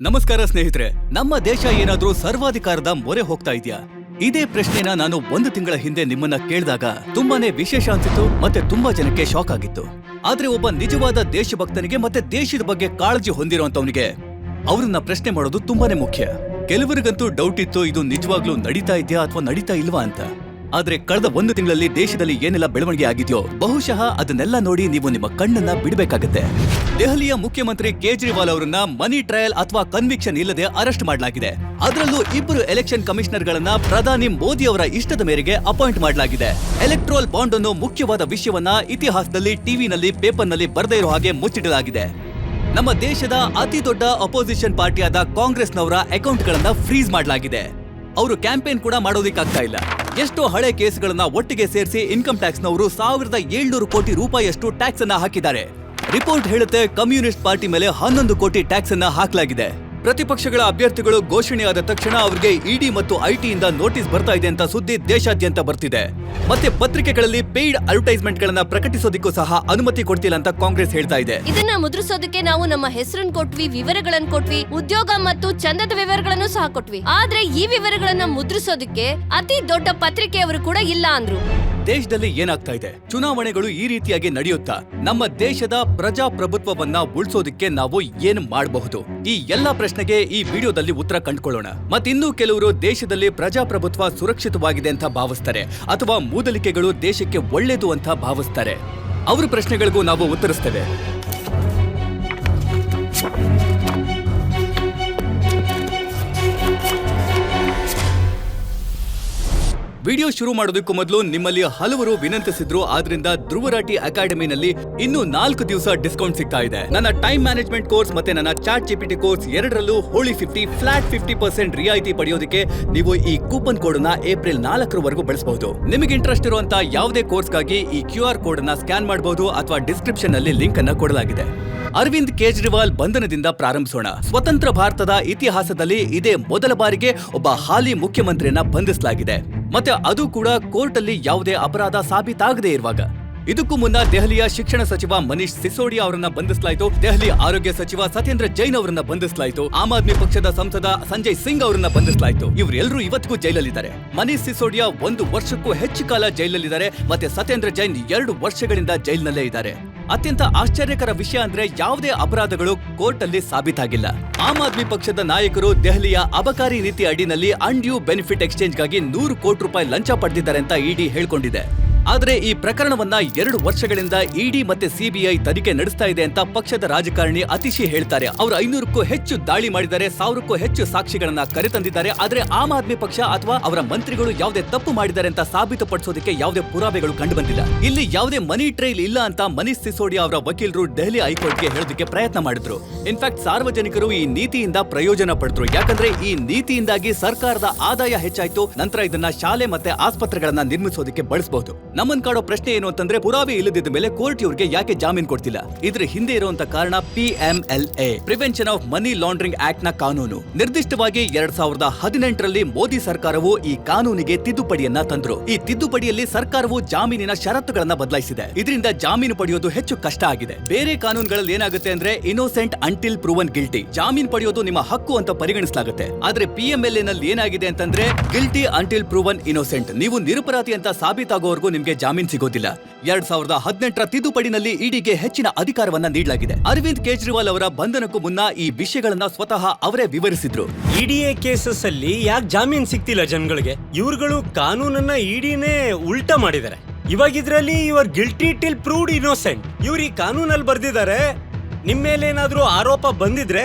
ನಮಸ್ಕಾರ ಸ್ನೇಹಿತರೆ, ನಮ್ಮ ದೇಶ ಏನಾದ್ರೂ ಸರ್ವಾಧಿಕಾರದ ಮೊರೆ ಹೋಗ್ತಾ ಇದೆಯಾ? ಇದೇ ಪ್ರಶ್ನೆನ ನಾನು ಒಂದು ತಿಂಗಳ ಹಿಂದೆ ನಿಮ್ಮನ್ನ ಕೇಳಿದಾಗ ತುಂಬಾನೇ ವಿಶೇಷ ಅನ್ಸಿತ್ತು ಮತ್ತೆ ತುಂಬಾ ಜನಕ್ಕೆ ಶಾಕ್ ಆಗಿತ್ತು. ಆದ್ರೆ ಒಬ್ಬ ನಿಜವಾದ ದೇಶಭಕ್ತನಿಗೆ ಮತ್ತೆ ದೇಶದ ಬಗ್ಗೆ ಕಾಳಜಿ ಹೊಂದಿರುವಂತವನಿಗೆ ಅವ್ರನ್ನ ಪ್ರಶ್ನೆ ಮಾಡೋದು ತುಂಬಾನೇ ಮುಖ್ಯ. ಕೆಲವರಿಗಂತೂ ಡೌಟ್ ಇತ್ತು, ಇದು ನಿಜವಾಗ್ಲೂ ನಡೀತಾ ಇದೆಯಾ ಅಥವಾ ನಡೀತಾ ಇಲ್ವಾ ಅಂತ. ಆದ್ರೆ ಕಳೆದ ಒಂದು ತಿಂಗಳಲ್ಲಿ ದೇಶದಲ್ಲಿ ಏನೆಲ್ಲ ಬೆಳವಣಿಗೆ ಆಗಿದೆಯೋ, ಬಹುಶಃ ಅದನ್ನೆಲ್ಲ ನೋಡಿ ನೀವು ನಿಮ್ಮ ಕಣ್ಣನ್ನ ಬಿಡಬೇಕಾಗತ್ತೆ. ದೆಹಲಿಯ ಮುಖ್ಯಮಂತ್ರಿ ಕೇಜ್ರಿವಾಲ್ ಅವರನ್ನ ಮನಿ ಟ್ರಯಲ್ ಅಥವಾ ಕನ್ವಿಕ್ಷನ್ ಇಲ್ಲದೆ ಅರೆಸ್ಟ್ ಮಾಡಲಾಗಿದೆ. ಅದರಲ್ಲೂ ಇಬ್ಬರು ಎಲೆಕ್ಷನ್ ಕಮಿಷನರ್ಗಳನ್ನ ಪ್ರಧಾನಿ ಮೋದಿ ಅವರ ಇಷ್ಟದ ಮೇರೆಗೆ ಅಪಾಯಿಂಟ್ ಮಾಡಲಾಗಿದೆ. ಎಲೆಕ್ಟ್ರೋಲ್ ಬಾಂಡ್ ಅನ್ನು ಮುಖ್ಯವಾದ ವಿಷಯವನ್ನ ಇತಿಹಾಸದಲ್ಲಿ ಟಿವಿನಲ್ಲಿ, ಪೇಪರ್ನಲ್ಲಿ ಬರದೇ ಇರೋ ಹಾಗೆ ಮುಚ್ಚಿಡಲಾಗಿದೆ. ನಮ್ಮ ದೇಶದ ಅತಿ ದೊಡ್ಡ ಅಪೋಸಿಷನ್ ಪಾರ್ಟಿಯಾದ ಕಾಂಗ್ರೆಸ್ನವರ ಅಕೌಂಟ್ಗಳನ್ನ ಫ್ರೀಸ್ ಮಾಡಲಾಗಿದೆ. ಅವರು ಕ್ಯಾಂಪೇನ್ ಕೂಡ ಮಾಡೋದಿಕ್ಕಾಗ್ತಾ ಇಲ್ಲ. ಎಷ್ಟೋ ಹಳೆ ಕೇಸ್ಗಳನ್ನ ಒಟ್ಟಿಗೆ ಸೇರಿಸಿ ಇನ್ಕಮ್ ಟ್ಯಾಕ್ಸ್ನವರು ಸಾವಿರದ ಏಳ್ನೂರು ಕೋಟಿ ರೂಪಾಯಿಯಷ್ಟು ಟ್ಯಾಕ್ಸ್ ಅನ್ನ ಹಾಕಿದ್ದಾರೆ. ರಿಪೋರ್ಟ್ ಹೇಳುತ್ತೆ ಕಮ್ಯುನಿಸ್ಟ್ ಪಾರ್ಟಿ ಮೇಲೆ ಹನ್ನೊಂದು ಕೋಟಿ ಟ್ಯಾಕ್ಸ್ ಅನ್ನ ಹಾಕಲಾಗಿದೆ. ಪ್ರತಿಪಕ್ಷಗಳ ಅಭ್ಯರ್ಥಿಗಳು ಘೋಷಣೆಯಾದ ತಕ್ಷಣ ಅವರಿಗೆ ಇಡಿ ಮತ್ತು ಐಟಿಯಿಂದ ನೋಟಿಸ್ ಬರ್ತಾ ಇದೆ ಅಂತ ಸುದ್ದಿ ದೇಶಾದ್ಯಂತ ಬರ್ತಿದೆ. ಮತ್ತೆ ಪತ್ರಿಕೆಗಳಲ್ಲಿ ಪೇಯ್ಡ್ ಅಡ್ವರ್ಟೈಸ್ಮೆಂಟ್ ಗಳನ್ನ ಪ್ರಕಟಿಸೋದಿಕ್ಕೂ ಸಹ ಅನುಮತಿ ಕೊಡ್ತಿಲ್ಲ ಅಂತ ಕಾಂಗ್ರೆಸ್ ಹೇಳ್ತಾ ಇದೆ. ಇದನ್ನ ಮುದ್ರಿಸೋದಕ್ಕೆ ನಾವು ನಮ್ಮ ಹೆಸರನ್ನು ಕೊಟ್ವಿ ವಿವರಗಳನ್ನು ಕೊಟ್ವಿ, ಉದ್ಯೋಗ ಮತ್ತು ಚಂದದ ವಿವರಗಳನ್ನು ಸಹ ಕೊಟ್ವಿ. ಆದ್ರೆ ಈ ವಿವರಗಳನ್ನ ಮುದ್ರಿಸೋದಕ್ಕೆ ಅತಿ ದೊಡ್ಡ ಪತ್ರಿಕೆಯವರು ಕೂಡ ಇಲ್ಲ ಅಂದ್ರು. ದೇಶದಲ್ಲಿ ಏನಾಗ್ತಾ ಇದೆ? ಚುನಾವಣೆಗಳು ಈ ರೀತಿಯಾಗಿ ನಡೆಯುತ್ತಾ? ನಮ್ಮ ದೇಶದ ಪ್ರಜಾಪ್ರಭುತ್ವವನ್ನ ಉಳಿಸೋದಕ್ಕೆ ನಾವು ಏನ್ ಮಾಡಬಹುದು? ಈ ಎಲ್ಲಾ ಪ್ರಶ್ನೆಗೆ ಈ ವಿಡಿಯೋದಲ್ಲಿ ಉತ್ತರ ಕಂಡುಕೊಳ್ಳೋಣ. ಮತ್ತಿನ್ನೂ ಕೆಲವರು ದೇಶದಲ್ಲಿ ಪ್ರಜಾಪ್ರಭುತ್ವ ಸುರಕ್ಷಿತವಾಗಿದೆ ಅಂತ ಭಾವಿಸ್ತಾರೆ, ಅಥವಾ ಮೂದಲಿಕೆಗಳು ದೇಶಕ್ಕೆ ಒಳ್ಳೇದು ಅಂತ ಭಾವಿಸ್ತಾರೆ. ಅವ್ರ ಪ್ರಶ್ನೆಗಳಿಗೂ ನಾವು ಉತ್ತರಿಸ್ತೇವೆ. ವಿಡಿಯೋ ಶುರು ಮಾಡೋದಕ್ಕೂ ಮೊದಲು ನಿಮ್ಮಲ್ಲಿ ಹಲವರು ವಿನಂತಿಸಿದ್ರು, ಆದ್ರಿಂದ ಧ್ರುವರಾಟಿ ಅಕಾಡೆಮಿನಲ್ಲಿ ಇನ್ನು ನಾಲ್ಕು ದಿವಸ ಡಿಸ್ಕೌಂಟ್ ಸಿಗ್ತಾ ಇದೆ. ನನ್ನ ಟೈಮ್ ಮ್ಯಾನೇಜ್ಮೆಂಟ್ ಕೋರ್ಸ್ ಮತ್ತೆ ನನ್ನ ಚಾಟ್ ಜಿಪಿಟಿ ಕೋರ್ಸ್ ಎರಡರಲ್ಲೂ Holi fifty flat fifty percent ರಿಯಾಯಿತಿ ಪಡೆಯೋದಕ್ಕೆ ನೀವು ಈ ಕೂಪನ್ ಕೋಡ್ ಅನ್ನ ಏಪ್ರಿಲ್ ನಾಲ್ಕರವರೆಗೂ ಬಳಸಬಹುದು. ನಿಮಗೆ ಇಂಟ್ರೆಸ್ಟ್ ಇರುವಂತ ಯಾವುದೇ ಕೋರ್ಸ್ಗಾಗಿ ಈ ಕ್ಯೂ ಆರ್ ಕೋಡ್ ಅನ್ನ ಸ್ಕ್ಯಾನ್ ಮಾಡಬಹುದು ಅಥವಾ ಡಿಸ್ಕ್ರಿಪ್ಷನ್ನಲ್ಲಿ ಲಿಂಕ್ ಅನ್ನ ಕೊಡಲಾಗಿದೆ. ಅರವಿಂದ್ ಕೇಜ್ರಿವಾಲ್ ಬಂಧನದಿಂದ ಪ್ರಾರಂಭಿಸೋಣ. ಸ್ವತಂತ್ರ ಭಾರತದ ಇತಿಹಾಸದಲ್ಲಿ ಇದೇ ಮೊದಲ ಬಾರಿಗೆ ಒಬ್ಬ ಹಾಲಿ ಮುಖ್ಯಮಂತ್ರಿಯನ್ನ ಬಂಧಿಸಲಾಗಿದೆ. ಮತ್ತೆ ಅದು ಕೂಡ ಕೋರ್ಟ್ ಅಲ್ಲಿ ಯಾವುದೇ ಅಪರಾಧ ಸಾಬೀತಾಗದೇ ಇರುವಾಗ. ಇದಕ್ಕೂ ಮುನ್ನ ದೆಹಲಿಯ ಶಿಕ್ಷಣ ಸಚಿವ ಮನೀಶ್ ಸಿಸೋಡಿಯಾ ಅವರನ್ನ ಬಂಧಿಸಲಾಯಿತು. ದೆಹಲಿ ಆರೋಗ್ಯ ಸಚಿವ ಸತ್ಯೇಂದ್ರ ಜೈನ್ ಅವರನ್ನ ಬಂಧಿಸಲಾಯಿತು. ಆಮ್ ಆದ್ಮಿ ಪಕ್ಷದ ಸಂಸದ ಸಂಜಯ್ ಸಿಂಗ್ ಅವರನ್ನ ಬಂಧಿಸಲಾಯಿತು. ಇವರೆಲ್ಲರೂ ಇವತ್ತಿಗೂ ಜೈಲಲ್ಲಿದ್ದಾರೆ. ಮನೀಶ್ ಸಿಸೋಡಿಯಾ ಒಂದು ವರ್ಷಕ್ಕೂ ಹೆಚ್ಚು ಕಾಲ ಜೈಲಲ್ಲಿದ್ದಾರೆ. ಮತ್ತೆ ಸತ್ಯೇಂದ್ರ ಜೈನ್ ಎರಡು ವರ್ಷಗಳಿಂದ ಜೈಲಿನಲ್ಲೇ ಇದ್ದಾರೆ. ಅತ್ಯಂತ ಆಶ್ಚರ್ಯಕರ ವಿಷಯ ಅಂದ್ರೆ ಯಾವುದೇ ಅಪರಾಧಗಳು ಕೋರ್ಟ್ ಅಲ್ಲಿ ಸಾಬೀತಾಗಿಲ್ಲ. ಆಮ್ ಆದ್ಮಿ ಪಕ್ಷದ ನಾಯಕರು ದೆಹಲಿಯ ಅಬಕಾರಿ ನೀತಿ ಅಡಿನಲ್ಲಿ ಅನ್ಡ್ಯೂ ಬೆನಿಫಿಟ್ ಎಕ್ಸ್ಚೇಂಜ್ಗಾಗಿ ನೂರು ಕೋಟಿ ರೂಪಾಯಿ ಲಂಚ ಪಡೆದಿದ್ದಾರೆ ಅಂತ ಇಡಿ ಹೇಳ್ಕೊಂಡಿದೆ. ಆದ್ರೆ ಈ ಪ್ರಕರಣವನ್ನ ಎರಡು ವರ್ಷಗಳಿಂದ ಇಡಿ ಮತ್ತೆ ಸಿಬಿಐ ತನಿಖೆ ನಡೆಸ್ತಾ ಇದೆ ಅಂತ ಪಕ್ಷದ ರಾಜಕಾರಣಿ ಅತಿಶಿ ಹೇಳ್ತಾರೆ. ಅವರು ಐನೂರಕ್ಕೂ ಹೆಚ್ಚು ದಾಳಿ ಮಾಡಿದ್ದಾರೆ, ಸಾವಿರಕ್ಕೂ ಹೆಚ್ಚು ಸಾಕ್ಷಿಗಳನ್ನ ಕರೆತಂದಿದ್ದಾರೆ. ಆದರೆ ಆಮ್ ಆದ್ಮಿ ಪಕ್ಷ ಅಥವಾ ಅವರ ಮಂತ್ರಿಗಳು ಯಾವುದೇ ತಪ್ಪು ಮಾಡಿದ್ದಾರೆ ಅಂತ ಸಾಬೀತುಪಡಿಸೋದಕ್ಕೆ ಯಾವುದೇ ಪುರಾವೆಗಳು ಕಂಡು ಬಂದಿಲ್ಲ ಇಲ್ಲಿ ಯಾವುದೇ ಮನಿ ಟ್ರೈಲ್ ಇಲ್ಲ ಅಂತ ಮನೀಶ್ ಸಿಸೋಡಿಯಾ ಅವರ ವಕೀಲರು ದೆಹಲಿ ಹೈಕೋರ್ಟ್ಗೆ ಹೇಳೋದಕ್ಕೆ ಪ್ರಯತ್ನ ಮಾಡಿದ್ರು. ಇನ್ಫ್ಯಾಕ್ಟ್ ಸಾರ್ವಜನಿಕರು ಈ ನೀತಿಯಿಂದ ಪ್ರಯೋಜನ ಪಡೆದ್ರು. ಯಾಕಂದ್ರೆ ಈ ನೀತಿಯಿಂದಾಗಿ ಸರ್ಕಾರದ ಆದಾಯ ಹೆಚ್ಚಾಯ್ತು, ನಂತರ ಇದನ್ನ ಶಾಲೆ ಮತ್ತೆ ಆಸ್ಪತ್ರೆಗಳನ್ನ ನಿರ್ಮಿಸೋದಕ್ಕೆ ಬಳಸಬಹುದು ನಮ್ಮನ್ ಕಾಡೋ ಪ್ರಶ್ನೆ ಏನು ಅಂತಂದ್ರೆ ಪುರಾವೆ ಇಲ್ಲದಿದ್ದ ಮೇಲೆ ಕೋರ್ಟ್ ಇವ್ರಿಗೆ ಯಾಕೆ ಜಾಮೀನ್ ಕೊಡ್ತಿಲ್ಲ? ಇದ್ರ ಹಿಂದೆ ಇರುವಂತ ಕಾರಣ P M L A prevention of money laundering ಆಕ್ಟ್ನ ಕಾನೂನು. ನಿರ್ದಿಷ್ಟವಾಗಿ ಎರಡ್ ಸಾವಿರದ ಹದಿನೆಂಟರಲ್ಲಿ ಮೋದಿ ಸರ್ಕಾರವು ಈ ಕಾನೂನಿಗೆ ತಿದ್ದುಪಡಿಯನ್ನ ತಂದ್ರು. ಈ ತಿದ್ದುಪಡಿಯಲ್ಲಿ ಸರ್ಕಾರವು ಜಾಮೀನಿನ ಷರತ್ತುಗಳನ್ನ ಬದಲಾಯಿಸಿದೆ. ಇದರಿಂದ ಜಾಮೀನು ಪಡೆಯೋದು ಹೆಚ್ಚು ಕಷ್ಟ ಆಗಿದೆ. ಬೇರೆ ಕಾನೂನುಗಳಲ್ಲಿ ಏನಾಗುತ್ತೆ ಅಂದ್ರೆ ಇನೋಸೆಂಟ್ ಅಂಟಿಲ್ ಪ್ರೂವನ್ ಗಿಲ್ಟಿ ಜಾಮೀನು ಪಡೆಯೋದು ನಿಮ್ಮ ಹಕ್ಕು ಅಂತ ಪರಿಗಣಿಸಲಾಗುತ್ತೆ. ಆದ್ರೆ ಪಿ ಎಂ ಎಲ್ನಲ್ಲಿ ಏನಾಗಿದೆ ಅಂತಂದ್ರೆ ಗಿಲ್ಟಿ ಅಂಟಿಲ್ ಪ್ರೂವನ್ ಇನ್ನೋಸೆಂಟ್ ನೀವು ನಿರಪರಾಧಿ ಅಂತ ಸಾಬೀತಾಗೋವರೆಗೂ ನಿಮ್ಗೆ ಜಾಮೀನು ಸಿಗೋದಿಲ್ಲ. ಎರಡ್ ಸಾವಿರದ ಹದಿನೆಂಟರ ತಿದ್ದುಪಡಿನಲ್ಲಿ ಇಡಿಗೆ ಹೆಚ್ಚಿನ ಅಧಿಕಾರವನ್ನ ನೀಡಲಾಗಿದೆ. ಅರವಿಂದ್ ಕೇಜ್ರಿವಾಲ್ ಅವರ ಬಂಧನಕ್ಕೂ ಮುನ್ನ ಈ ವಿಷಯಗಳನ್ನ ಸ್ವತಃ ಅವರೇ ವಿವರಿಸಿದ್ರು. ಇಡಿಎ ಕೇಸಸ್ ಅಲ್ಲಿ ಯಾಕೆ ಜಾಮೀನ್ ಸಿಗ್ತಿಲ್ಲ ಜನಗಳಿಗೆ? ಇವ್ರುಗಳು ಕಾನೂನನ್ನ ಇಡಿನೇ ಉಲ್ಟಾ ಮಾಡಿದ್ದಾರೆ ಇವಾಗ ಇದ್ರಲ್ಲಿ your guilty till proved innocent ಇವ್ರು ಈ ಕಾನೂನಲ್ಲಿ ಬರ್ದಿದ್ದಾರೆ ನಿಮ್ ಮೇಲೆ ಏನಾದ್ರೂ ಆರೋಪ ಬಂದಿದ್ರೆ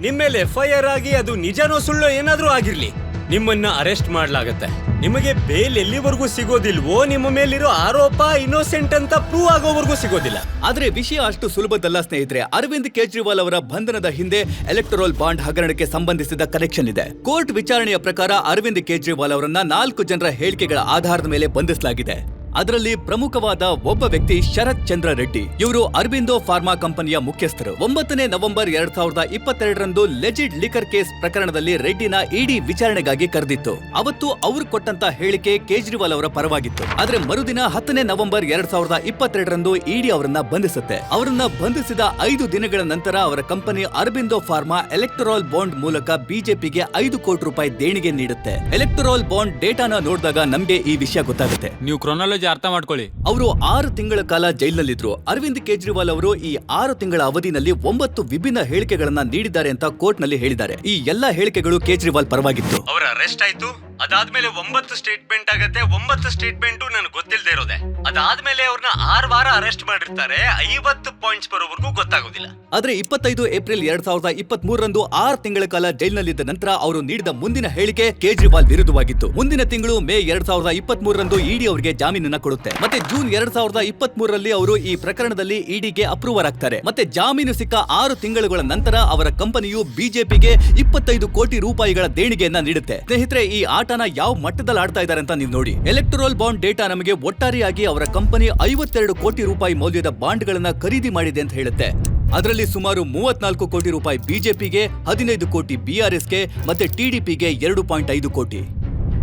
ನಿಮ್ಮ ಮೇಲೆ ಎಫ್ ಐ ಆರ್ ಆಗಿ ಅದು ನಿಜನೋ ಸುಳ್ಳೋ ಏನಾದ್ರೂ ಆಗಿರ್ಲಿ. ನಿಮ್ಮನ್ನ ಅರೆಸ್ಟ್ ಮಾಡಲಾಗತ್ತೆ. ನಿಮಗೆ ಬೇಲ್ ಎಲ್ಲಿವರೆಗೂ ಸಿಗೋದಿಲ್ವೋ ನಿಮ್ಮ ಮೇಲಿರೋ ಆರೋಪ ಇನ್ನೋಸೆಂಟ್ ಅಂತ ಪ್ರೂವ್ ಆಗೋವರೆಗೂ ಸಿಗೋದಿಲ್ಲ. ಆದ್ರೆ ವಿಷಯ ಅಷ್ಟು ಸುಲಭದಲ್ಲ ಸ್ನೇಹಿತರೆ. ಅರವಿಂದ್ ಕೇಜ್ರಿವಾಲ್ ಅವರ ಬಂಧನದ ಹಿಂದೆ ಎಲೆಕ್ಟ್ರೋಲ್ ಬಾಂಡ್ ಹಗರಣಕ್ಕೆ ಸಂಬಂಧಿಸಿದ ಕನೆಕ್ಷನ್ ಇದೆ. ಕೋರ್ಟ್ ವಿಚಾರಣೆಯ ಪ್ರಕಾರ ಅರವಿಂದ್ ಕೇಜ್ರಿವಾಲ್ ಅವರನ್ನ ನಾಲ್ಕು ಜನರ ಹೇಳಿಕೆಗಳ ಆಧಾರದ ಮೇಲೆ ಬಂಧಿಸಲಾಗಿದೆ. ಅದರಲ್ಲಿ ಪ್ರಮುಖವಾದ ಒಬ್ಬ ವ್ಯಕ್ತಿ ಶರತ್ ಚಂದ್ರ ರೆಡ್ಡಿ. ಇವರು ಅರಬಿಂದೋ ಫಾರ್ಮಾ ಕಂಪನಿಯ ಮುಖ್ಯಸ್ಥರು. ಒಂಬತ್ತನೇ ನವೆಂಬರ್ ಎರಡ್ ಸಾವಿರದ ಇಪ್ಪತ್ತೆರಡರಂದು ಲೆಜಿಡ್ ಲಿಕರ್ ಕೇಸ್ ಪ್ರಕರಣದಲ್ಲಿ ರೆಡ್ಡಿನ ಇಡಿ ವಿಚಾರಣೆಗಾಗಿ ಕರೆದಿತ್ತು. ಅವತ್ತು ಅವರು ಕೊಟ್ಟಂತ ಹೇಳಿಕೆ ಕೇಜ್ರಿವಾಲ್ ಅವರ ಪರವಾಗಿತ್ತು. ಆದ್ರೆ ಮರುದಿನ ಹತ್ತನೇ ನವೆಂಬರ್ ಎರಡ್ ಸಾವಿರದ ಇಪ್ಪತ್ತೆರಡರಂದು ಇಡಿ ಅವರನ್ನ ಬಂಧಿಸುತ್ತೆ. ಅವರನ್ನ ಬಂಧಿಸಿದ ಐದು ದಿನಗಳ ನಂತರ ಅವರ company Aurobindo pharma electoral bond ಮೂಲಕ ಬಿಜೆಪಿಗೆ ಐದು ಕೋಟಿ ರೂಪಾಯಿ ದೇಣಿಗೆ ನೀಡುತ್ತೆ. ಎಲೆಕ್ಟ್ರಾಲ್ ಬಾಂಡ್ ಡೇಟಾನ ನೋಡಿದಾಗ ನಮ್ಗೆ ಈ ವಿಷಯ ಗೊತ್ತಾಗುತ್ತೆ. ನೀವು ಕ್ರೊನಾಲಜಿ ಅರ್ಥ ಮಾಡ್ಕೊಳ್ಳಿ. ಅವರು ಆರು ತಿಂಗಳ ಕಾಲ ಜೈಲಿನಲ್ಲಿದ್ರು. ಅರವಿಂದ್ ಕೇಜ್ರಿವಾಲ್ ಅವರು ಈ ಆರು ತಿಂಗಳ ಅವಧಿನಲ್ಲಿ ಒಂಬತ್ತು ವಿಭಿನ್ನ ಹೇಳಿಕೆಗಳನ್ನ ನೀಡಿದ್ದಾರೆ ಅಂತ ಕೋರ್ಟ್ನಲ್ಲಿ ಹೇಳಿದ್ದಾರೆ. ಈ ಎಲ್ಲಾ ಹೇಳಿಕೆಗಳು ಕೇಜ್ರಿವಾಲ್ ಪರವಾಗಿತ್ತು. ಅವರ ಅರೆಸ್ಟ್ ಆಯ್ತು. ಅದಾದ್ಮೇಲೆ ಒಂಬತ್ತು ಸ್ಟೇಟ್ಮೆಂಟ್ ಆಗತ್ತೆ. ಒಂಬತ್ತು ಸ್ಟೇಟ್ಮೆಂಟ್ ನನಗೆ ಗೊತ್ತಿಲ್ಲದೆ ಇರೋದೆ. ಅದಾದ್ಮೇಲೆ ಅವ್ರನ್ನ ಆರು ವಾರ ಅರೆಸ್ಟ್ ಮಾಡಿರ್ತಾರೆ. ಐವತ್ತು ಪಾಯಿಂಟ್ಸ್ ಬರೋವರೆಗೂ ಗೊತ್ತಾಗೋದಿಲ್ಲ. ಆದ್ರೆ ಇಪ್ಪತ್ತೈದು ಏಪ್ರಿಲ್ ಎರಡ್ ಸಾವಿರದ ಇಪ್ಪತ್ತ್ ಮೂರರಂದು ಆರು ತಿಂಗಳ ಕಾಲ ಜೈಲಿನಲ್ಲಿದ್ದ ನಂತರ ಅವರು ನೀಡಿದ ಮುಂದಿನ ಹೇಳಿಕೆ ಕೇಜ್ರಿವಾಲ್ ವಿರುದ್ಧವಾಗಿತ್ತು. ಮುಂದಿನ ತಿಂಗಳು ಮೇ ಎರಡ್ ಸಾವಿರದ ಇಪ್ಪತ್ತ್ ಮೂರರಂದು ಇಡಿ ಅವರಿಗೆ ಜಾಮೀನನ್ನ ಕೊಡುತ್ತೆ. ಮತ್ತೆ ಜೂನ್ ಎರಡ್ ಸಾವಿರದ ಇಪ್ಪತ್ತ್ ಮೂರರಲ್ಲಿ ಅವರು ಈ ಪ್ರಕರಣದಲ್ಲಿ ಇಡಿಗೆ ಅಪ್ರೂವರ್ ಆಗ್ತಾರೆ. ಮತ್ತೆ ಜಾಮೀನು ಸಿಕ್ಕ ಆರು ತಿಂಗಳುಗಳ ನಂತರ ಅವರ ಕಂಪನಿಯು ಬಿಜೆಪಿಗೆ ಇಪ್ಪತ್ತೈದು ಕೋಟಿ ರೂಪಾಯಿಗಳ ದೇಣಿಗೆಯನ್ನ ನೀಡುತ್ತೆ. ಸ್ನೇಹಿತರೆ, ಈ ಆಟನ ಯಾವ ಮಟ್ಟದಲ್ಲಿ ಆಡ್ತಾ ಇದಾರೆ ಅಂತ ನೀವು ನೋಡಿ. ಎಲೆಕ್ಟ್ರೋಲ್ ಬಾಂಡ್ ಡೇಟಾ ನಮಗೆ ಒಟ್ಟಾರೆಯಾಗಿ ಅವರ ಕಂಪನಿ ಐವತ್ತೆರಡು ಕೋಟಿ ರೂಪಾಯಿ ಮೌಲ್ಯದ ಬಾಂಡ್ಗಳನ್ನ ಖರೀದಿ ಮಾಡಿದೆ ಅಂತ ಹೇಳುತ್ತೆ. ಅದರಲ್ಲಿ ಸುಮಾರು ಮೂವತ್ನಾಲ್ಕು ಕೋಟಿ ರೂಪಾಯಿ ಬಿಜೆಪಿಗೆ, ಹದಿನೈದು ಕೋಟಿ ಬಿಆರ್ಎಸ್ಗೆ ಮತ್ತೆ ಟಿಡಿಪಿಗೆ ಎರಡು ಪಾಯಿಂಟ್ ಐದು ಕೋಟಿ.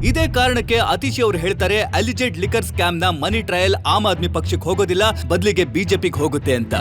ಇದೇ ಕಾರಣಕ್ಕೆ ಅತಿಶಿ ಅವರು ಹೇಳ್ತಾರೆ ಅಲಿಜೆಡ್ ಲಿಕರ್ ಸ್ಕ್ಯಾಮ್ನ ಮನಿ ಟ್ರಯಲ್ ಆಮ್ ಆದ್ಮಿ ಪಕ್ಷಕ್ಕೆ ಹೋಗೋದಿಲ್ಲ, ಬದಲಿಗೆ ಬಿಜೆಪಿಗೆ ಹೋಗುತ್ತೆ ಅಂತ.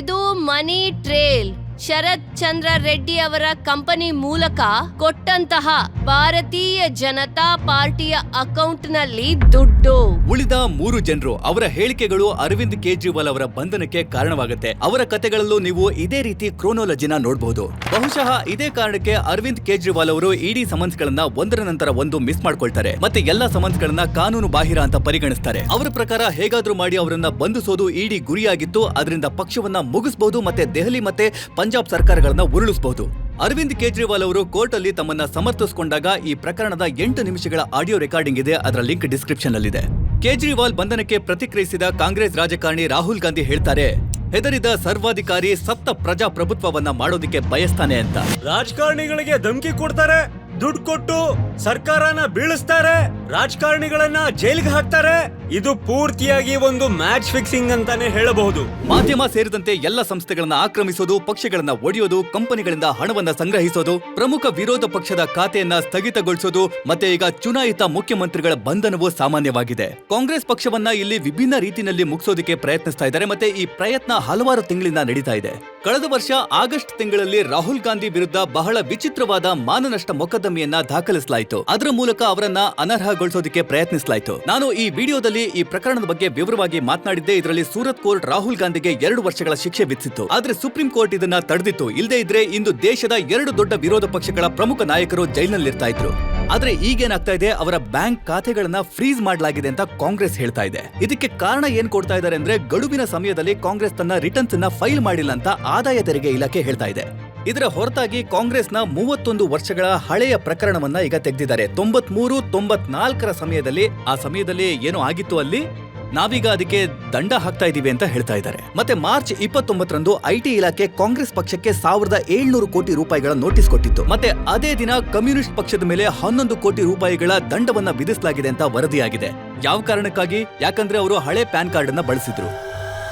ಇದು ಮನಿ ಟ್ರೇಲ್ ಶರತ್ ಚಂದ್ರ ರೆಡ್ಡಿ ಅವರ ಕಂಪನಿ ಮೂಲಕ ಕೊಟ್ಟಂತಹ ಭಾರತೀಯ ಜನತಾ ಪಾರ್ಟಿಯ ಅಕೌಂಟ್ನಲ್ಲಿ ದುಡ್ಡು. ಉಳಿದ ಮೂರು ಜನರು ಅವರ ಹೇಳಿಕೆಗಳು ಅರವಿಂದ್ ಕೇಜ್ರಿವಾಲ್ ಅವರ ಬಂಧನಕ್ಕೆ ಕಾರಣವಾಗುತ್ತೆ. ಅವರ ಕತೆಗಳಲ್ಲೂ ನೀವು ಇದೇ ರೀತಿ ಕ್ರೋನೋಲಜಿನ ನೋಡಬಹುದು ಬಹುಶಃ ಇದೇ ಕಾರಣಕ್ಕೆ ಅರವಿಂದ್ ಕೇಜ್ರಿವಾಲ್ ಅವರು ಇಡಿ ಸಮನ್ಸ್ ಗಳನ್ನ ಒಂದರ ನಂತರ ಒಂದು ಮಿಸ್ ಮಾಡ್ಕೊಳ್ತಾರೆ. ಮತ್ತೆ ಎಲ್ಲಾ ಸಮನ್ಸ್ ಗಳನ್ನ ಕಾನೂನು ಬಾಹಿರ ಅಂತ ಪರಿಗಣಿಸ್ತಾರೆ. ಅವರ ಪ್ರಕಾರ ಹೇಗಾದ್ರೂ ಮಾಡಿ ಅವರನ್ನ ಬಂಧಿಸೋದು ಇಡಿ ಗುರಿಯಾಗಿತ್ತು. ಅದರಿಂದ ಪಕ್ಷವನ್ನ ಮುಗಿಸಬಹುದು ಮತ್ತೆ ದೆಹಲಿ ಮತ್ತೆ ಪಂಜಾಬ್ ಸರ್ಕಾರಗಳನ್ನ ಉರುಳಿಸಬಹುದು ಅರವಿಂದ್ ಕೇಜ್ರಿವಾಲ್ ಅವರು ಕೋರ್ಟ್ ಅಲ್ಲಿ ತಮ್ಮನ್ನ ಸಮರ್ಥಿಸಿಕೊಂಡಾಗ ಈ ಪ್ರಕರಣದ ಎಂಟು ನಿಮಿಷಗಳ ಆಡಿಯೋ ರೆಕಾರ್ಡಿಂಗ್ ಇದೆ. ಅದರ ಲಿಂಕ್ ಡಿಸ್ಕ್ರಿಪ್ಷನ್ ನಲ್ಲಿದೆ ಕೇಜ್ರಿವಾಲ್ ಬಂಧನಕ್ಕೆ ಪ್ರತಿಕ್ರಿಯಿಸಿದ ಕಾಂಗ್ರೆಸ್ ರಾಜಕಾರಣಿ ರಾಹುಲ್ ಗಾಂಧಿ ಹೇಳ್ತಾರೆ, ಹೆದರಿದ ಸರ್ವಾಧಿಕಾರಿ ಸತ್ತ ಪ್ರಜಾಪ್ರಭುತ್ವವನ್ನ ಮಾಡೋದಿಕ್ಕೆ ಬಯಸ್ತಾನೆ ಅಂತ. ರಾಜಕಾರಣಿಗಳಿಗೆ ಧಮಕಿ ಕೊಡ್ತಾರೆ ದುಡ್ಡು ಕೊಟ್ಟು ಸರ್ಕಾರನ ಬೀಳಿಸ್ತಾರೆ, ರಾಜಕಾರಣಿಗಳನ್ನ ಜೈಲಿಗೆ ಹಾಕ್ತಾರೆ, ಇದು ಪೂರ್ತಿಯಾಗಿ ಒಂದು ಮ್ಯಾಚ್ ಫಿಕ್ಸಿಂಗ್ ಅಂತಾನೆ ಹೇಳಬಹುದು. ಮಾಧ್ಯಮ ಸೇರಿದಂತೆ ಎಲ್ಲ ಸಂಸ್ಥೆಗಳನ್ನ ಆಕ್ರಮಿಸೋದು, ಪಕ್ಷಗಳನ್ನ ಒಡೆಯೋದು, ಕಂಪನಿಗಳಿಂದ ಹಣವನ್ನ ಸಂಗ್ರಹಿಸೋದು, ಪ್ರಮುಖ ವಿರೋಧ ಪಕ್ಷದ ಖಾತೆಯನ್ನ ಸ್ಥಗಿತಗೊಳಿಸೋದು, ಮತ್ತೆ ಈಗ ಚುನಾಯಿತ ಮುಖ್ಯಮಂತ್ರಿಗಳ ಬಂಧನವು ಸಾಮಾನ್ಯವಾಗಿದೆ. ಕಾಂಗ್ರೆಸ್ ಪಕ್ಷವನ್ನ ಇಲ್ಲಿ ವಿಭಿನ್ನ ರೀತಿಯಲ್ಲಿ ಮುಗಿಸೋದಕ್ಕೆ ಪ್ರಯತ್ನಿಸ್ತಾ ಇದ್ದಾರೆ, ಮತ್ತೆ ಈ ಪ್ರಯತ್ನ ಹಲವಾರು ತಿಂಗಳಿಂದ ನಡೀತಾ ಇದೆ. ಕಳೆದ ವರ್ಷ ಆಗಸ್ಟ್ ತಿಂಗಳಲ್ಲಿ ರಾಹುಲ್ ಗಾಂಧಿ ವಿರುದ್ಧ ಬಹಳ ವಿಚಿತ್ರವಾದ ಮಾನನಷ್ಟ ಮೊಕದ್ದಮೆಯನ್ನ ದಾಖಲಿಸಲಾಯಿತು. ಅದರ ಮೂಲಕ ಅವರನ್ನ ಅನರ್ಹಗೊಳಿಸೋದಕ್ಕೆ ಪ್ರಯತ್ನಿಸಲಾಯಿತು. ನಾನು ಈ ವಿಡಿಯೋದಲ್ಲಿ ಈ ಪ್ರಕರಣದ ಬಗ್ಗೆ ವಿವರವಾಗಿ ಮಾತನಾಡಿದ್ದೆ ಇದರಲ್ಲಿ ಸೂರತ್ ಕೋರ್ಟ್ ರಾಹುಲ್ ಗಾಂಧಿಗೆ ಎರಡು ವರ್ಷಗಳ ಶಿಕ್ಷೆ ವಿಧಿಸಿತ್ತು. ಆದ್ರೆ ಸುಪ್ರೀಂ ಕೋರ್ಟ್ ಇದನ್ನ ತಡೆದಿತ್ತು. ಇಲ್ಲದೆ ಇದ್ರೆ ಇಂದು ದೇಶದ ಎರಡು ದೊಡ್ಡ ವಿರೋಧ ಪಕ್ಷಗಳ ಪ್ರಮುಖ ನಾಯಕರು ಜೈಲಿನಲ್ಲಿರ್ತಾ ಇದ್ರು. ಆದ್ರೆ ಈಗೇನಾಗ್ತಾ ಇದೆ? ಅವರ ಬ್ಯಾಂಕ್ ಖಾತೆಗಳನ್ನ ಫ್ರೀಜ್ ಮಾಡಲಾಗಿದೆ ಅಂತ ಕಾಂಗ್ರೆಸ್ ಹೇಳ್ತಾ ಇದೆ. ಇದಕ್ಕೆ ಕಾರಣ ಏನ್ ಕೊಡ್ತಾ ಇದ್ದಾರೆ ಅಂದ್ರೆ ಗಡುವಿನ ಸಮಯದಲ್ಲಿ ಕಾಂಗ್ರೆಸ್ ತನ್ನ ರಿಟರ್ನ್ಸ್ ಅನ್ನ ಫೈಲ್ ಮಾಡಿಲ್ಲ ಅಂತ ಆದಾಯ ತೆರಿಗೆ ಇಲಾಖೆ ಹೇಳ್ತಾ ಇದೆ. ಇದರ ಹೊರತಾಗಿ ಕಾಂಗ್ರೆಸ್ನ ಮೂವತ್ತೊಂದು ವರ್ಷಗಳ ಹಳೆಯ ಪ್ರಕರಣವನ್ನ ಈಗ ತೆಗೆದಿದ್ದಾರೆ. ತೊಂಬತ್ಮೂರು, ತೊಂಬತ್ನಾಲ್ಕರ ಸಮಯದಲ್ಲಿ, ಆ ಸಮಯದಲ್ಲಿ ಏನೋ ಆಗಿತ್ತು ಅಲ್ಲಿ? ನಾವೀಗ ಅದಕ್ಕೆ ದಂಡ ಹಾಕ್ತಾ ಇದ್ದೀವಿ ಅಂತ ಹೇಳ್ತಾ ಇದ್ದಾರೆ. ಮತ್ತೆ ಮಾರ್ಚ್ ಇಪ್ಪತ್ತೊಂಬತ್ತರಂದು ಐಟಿ ಇಲಾಖೆ ಕಾಂಗ್ರೆಸ್ ಪಕ್ಷಕ್ಕೆ ಸಾವಿರದ ಏಳ್ನೂರು ಕೋಟಿ ರೂಪಾಯಿಗಳ ನೋಟಿಸ್ ಕೊಟ್ಟಿತ್ತು. ಮತ್ತೆ ಅದೇ ದಿನ ಕಮ್ಯುನಿಸ್ಟ್ ಪಕ್ಷದ ಮೇಲೆ ಹನ್ನೊಂದು ಕೋಟಿ ರೂಪಾಯಿಗಳ ದಂಡವನ್ನ ವಿಧಿಸಲಾಗಿದೆ ಅಂತ ವರದಿಯಾಗಿದೆ. ಯಾವ ಕಾರಣಕ್ಕಾಗಿ? ಯಾಕಂದ್ರೆ ಅವರು ಹಳೆ ಪ್ಯಾನ್ ಕಾರ್ಡ್ ಅನ್ನ ಬಳಸಿದ್ರು.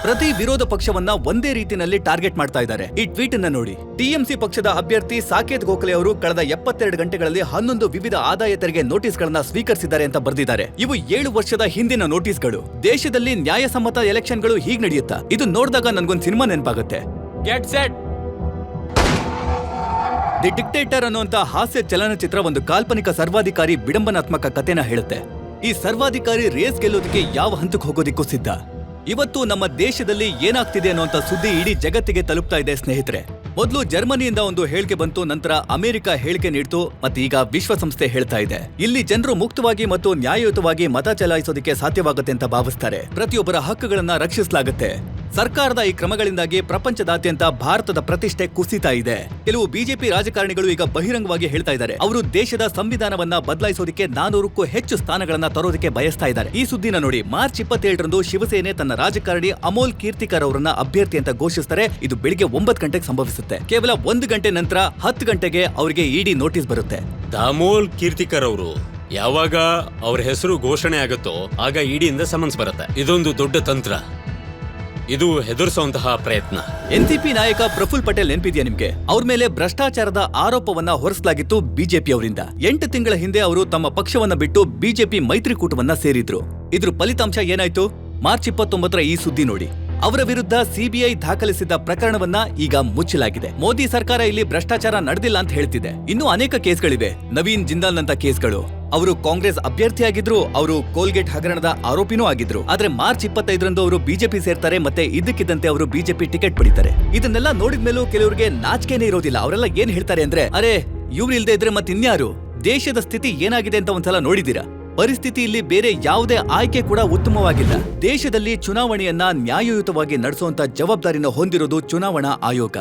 ಪ್ರತಿ ವಿರೋಧ ಪಕ್ಷವನ್ನ ಒಂದೇ ರೀತಿಯಲ್ಲಿ ಟಾರ್ಗೆಟ್ ಮಾಡ್ತಾ ಇದ್ದಾರೆ. ಈ ಟ್ವೀಟ್ ಅನ್ನ ನೋಡಿ. ಟಿಎಂಸಿ ಪಕ್ಷದ ಅಭ್ಯರ್ಥಿ ಸಾಕೇತ್ ಗೋಖಲೆ ಅವರು ಕಳೆದ ಎಪ್ಪತ್ತೆರಡು ಗಂಟೆಗಳಲ್ಲಿ ಹನ್ನೊಂದು ವಿವಿಧ ಆದಾಯ ತೆರಿಗೆ ನೋಟಿಸ್ ಗಳನ್ನ ಸ್ವೀಕರಿಸಿದ್ದಾರೆ ಅಂತ ಬರೆದಿದ್ದಾರೆ. ಇವು ಏಳು ವರ್ಷದ ಹಿಂದಿನ ನೋಟಿಸ್ಗಳು ದೇಶದಲ್ಲಿ ನ್ಯಾಯಸಮ್ಮತ ಎಲೆಕ್ಷನ್ಗಳು ಹೀಗ್ ನಡೆಯುತ್ತಾ? ಇದು ನೋಡಿದಾಗ ನನ್ಗೊಂದು ಸಿನಿಮಾ ನೆನಪಾಗುತ್ತೆ. ದಿ ಡಿಕ್ಟೇಟರ್ ಅನ್ನುವಂತ ಹಾಸ್ಯ ಚಲನಚಿತ್ರ ಒಂದು ಕಾಲ್ಪನಿಕ ಸರ್ವಾಧಿಕಾರಿ ವಿಡಂಬನಾತ್ಮಕ ಕಥೆನ ಹೇಳುತ್ತೆ. ಈ ಸರ್ವಾಧಿಕಾರಿ ರೇಸ್ ಗೆಲ್ಲೋದಕ್ಕೆ ಯಾವ ಹಂತಕ್ಕೆ ಹೋಗೋದಿಕ್ಕೂ ಸಿದ್ಧ? ಇವತ್ತು ನಮ್ಮ ದೇಶದಲ್ಲಿ ಏನಾಗ್ತಿದೆ ಅನ್ನುವಂತ ಸುದ್ದಿ ಇಡೀ ಜಗತ್ತಿಗೆ ತಲುಪ್ತಾ ಇದೆ, ಸ್ನೇಹಿತರೆ. ಮೊದಲು ಜರ್ಮನಿಯಿಂದ ಒಂದು ಹೇಳಿಕೆ ಬಂತು, ನಂತರ ಅಮೆರಿಕ ಹೇಳಿಕೆ ನೀಡ್ತು, ಮತ್ತೆ ಈಗ ವಿಶ್ವಸಂಸ್ಥೆ ಹೇಳ್ತಾ ಇದೆ. ಇಲ್ಲಿ ಜನರು ಮುಕ್ತವಾಗಿ ಮತ್ತು ನ್ಯಾಯಯುತವಾಗಿ ಮತ ಚಲಾಯಿಸೋದಕ್ಕೆ ಸಾಧ್ಯವಾಗುತ್ತೆ ಅಂತ ಭಾವಿಸ್ತಾರೆ. ಪ್ರತಿಯೊಬ್ಬರ ಹಕ್ಕುಗಳನ್ನ ರಕ್ಷಿಸಲಾಗುತ್ತೆ. ಸರ್ಕಾರದ ಈ ಕ್ರಮಗಳಿಂದಾಗಿ ಪ್ರಪಂಚದಾದ್ಯಂತ ಭಾರತದ ಪ್ರತಿಷ್ಠೆ ಕುಸಿತಾ ಇದೆ. ಕೆಲವು ಬಿಜೆಪಿ ರಾಜಕಾರಣಿಗಳು ಈಗ ಬಹಿರಂಗವಾಗಿ ಹೇಳ್ತಾ ಇದ್ದಾರೆ. ಅವರು ದೇಶದ ಸಂವಿಧಾನವನ್ನ ಬದಲಾಯಿಸೋದಕ್ಕೆ ನಾನೂರಕ್ಕೂ ಹೆಚ್ಚು ಸ್ಥಾನಗಳನ್ನ ತರೋದಕ್ಕೆ ಬಯಸ್ತಾ ಇದ್ದಾರೆ. ಈ ಸುದ್ದಿನ ನೋಡಿ, ಮಾರ್ಚ್ ಇಪ್ಪತ್ತೇಳರಂದು ಶಿವಸೇನೆ ತನ್ನ ರಾಜಕಾರಣಿ ಅಮೋಲ್ ಕೀರ್ತಿಕರ್ ಅವರನ್ನ ಅಭ್ಯರ್ಥಿ ಅಂತ ಘೋಷಿಸ್ತಾರೆ. ಇದು ಬೆಳಿಗ್ಗೆ ಒಂಬತ್ತು ಗಂಟೆಗೆ ಸಂಭವಿಸುತ್ತೆ. ಕೇವಲ ಒಂದು ಗಂಟೆ ನಂತರ ಹತ್ತು ಗಂಟೆಗೆ ಅವರಿಗೆ ಇಡಿ ನೋಟಿಸ್ ಬರುತ್ತೆ. ದಾಮೋಲ್ ಕೀರ್ತಿಕರ್ ಅವರು, ಯಾವಾಗ ಅವ್ರ ಹೆಸರು ಘೋಷಣೆ ಆಗುತ್ತೋ ಆಗ ಇಡಿಯಿಂದ ಸಮನ್ಸ್ ಬರುತ್ತೆ. ಇದೊಂದು ದೊಡ್ಡ ತಂತ್ರ. ಇದು ಹೆದರ್ಸೋಂತಹ ಪ್ರಯತ್ನ. ಎನ್ಸಿಪಿ ನಾಯಕ ಪ್ರಫುಲ್ ಪಟೇಲ್ ನೆನಪಿದೆಯಾ ನಿಮ್ಗೆ? ಅವ್ರ ಮೇಲೆ ಭ್ರಷ್ಟಾಚಾರದ ಆರೋಪವನ್ನ ಹೊರಿಸಲಾಗಿತ್ತು ಬಿಜೆಪಿ ಅವರಿಂದ. ಎಂಟು ತಿಂಗಳ ಹಿಂದೆ ಅವರು ತಮ್ಮ ಪಕ್ಷವನ್ನ ಬಿಟ್ಟು ಬಿಜೆಪಿ ಮೈತ್ರಿಕೂಟವನ್ನ ಸೇರಿದ್ರು. ಇದ್ರ ಫಲಿತಾಂಶ ಏನಾಯ್ತು? ಮಾರ್ಚ್ ಇಪ್ಪತ್ತೊಂಬತ್ತರ ಈ ಸುದ್ದಿ ನೋಡಿ. ಅವರ ವಿರುದ್ಧ ಸಿಬಿಐ ದಾಖಲಿಸಿದ್ದ ಪ್ರಕರಣವನ್ನ ಈಗ ಮುಚ್ಚಲಾಗಿದೆ. ಮೋದಿ ಸರ್ಕಾರ ಇಲ್ಲಿ ಭ್ರಷ್ಟಾಚಾರ ನಡೆದಿಲ್ಲ ಅಂತ ಹೇಳ್ತಿದೆ. ಇನ್ನು ಅನೇಕ ಕೇಸ್ಗಳಿವೆ. ನವೀನ್ ಜಿಂದಾಲ್ ನಂತ ಕೇಸ್ಗಳು. ಅವರು ಕಾಂಗ್ರೆಸ್ ಅಭ್ಯರ್ಥಿಯಾಗಿದ್ರು, ಅವರು ಕೋಲ್ಗೇಟ್ ಹಗರಣದ ಆರೋಪಿನೂ ಆಗಿದ್ರು. ಆದ್ರೆ ಮಾರ್ಚ್ ಇಪ್ಪತ್ತೈದರಂದು ಅವರು ಬಿಜೆಪಿ ಸೇರ್ತಾರೆ ಮತ್ತೆ ಇದ್ದಕ್ಕಿದ್ದಂತೆ ಅವರು ಬಿಜೆಪಿ ಟಿಕೆಟ್ ಪಡಿತಾರೆ. ಇದನ್ನೆಲ್ಲ ನೋಡಿದ್ಮೇಲೂ ಕೆಲವರಿಗೆ ನಾಚಿಕೆನೇ ಇರೋದಿಲ್ಲ. ಅವರೆಲ್ಲ ಏನ್ ಹೇಳ್ತಾರೆ ಅಂದ್ರೆ, ಅರೆ, ಇವ್ರು ಇಲ್ದೇ ಇದ್ರೆ ಮತ್ತಿನ್ಯಾರು? ದೇಶದ ಸ್ಥಿತಿ ಏನಾಗಿದೆ ಅಂತ ಒಂದ್ಸಲ ನೋಡಿದೀರಾ ಪರಿಸ್ಥಿತಿ ಇಲ್ಲಿ ಬೇರೆ ಯಾವುದೇ ಆಯ್ಕೆ ಕೂಡ ಉತ್ತಮವಾಗಿಲ್ಲ. ದೇಶದಲ್ಲಿ ಚುನಾವಣೆಯನ್ನ ನ್ಯಾಯಯುತವಾಗಿ ನಡೆಸುವಂತ ಜವಾಬ್ದಾರಿನ ಹೊಂದಿರೋದು ಚುನಾವಣಾ ಆಯೋಗ.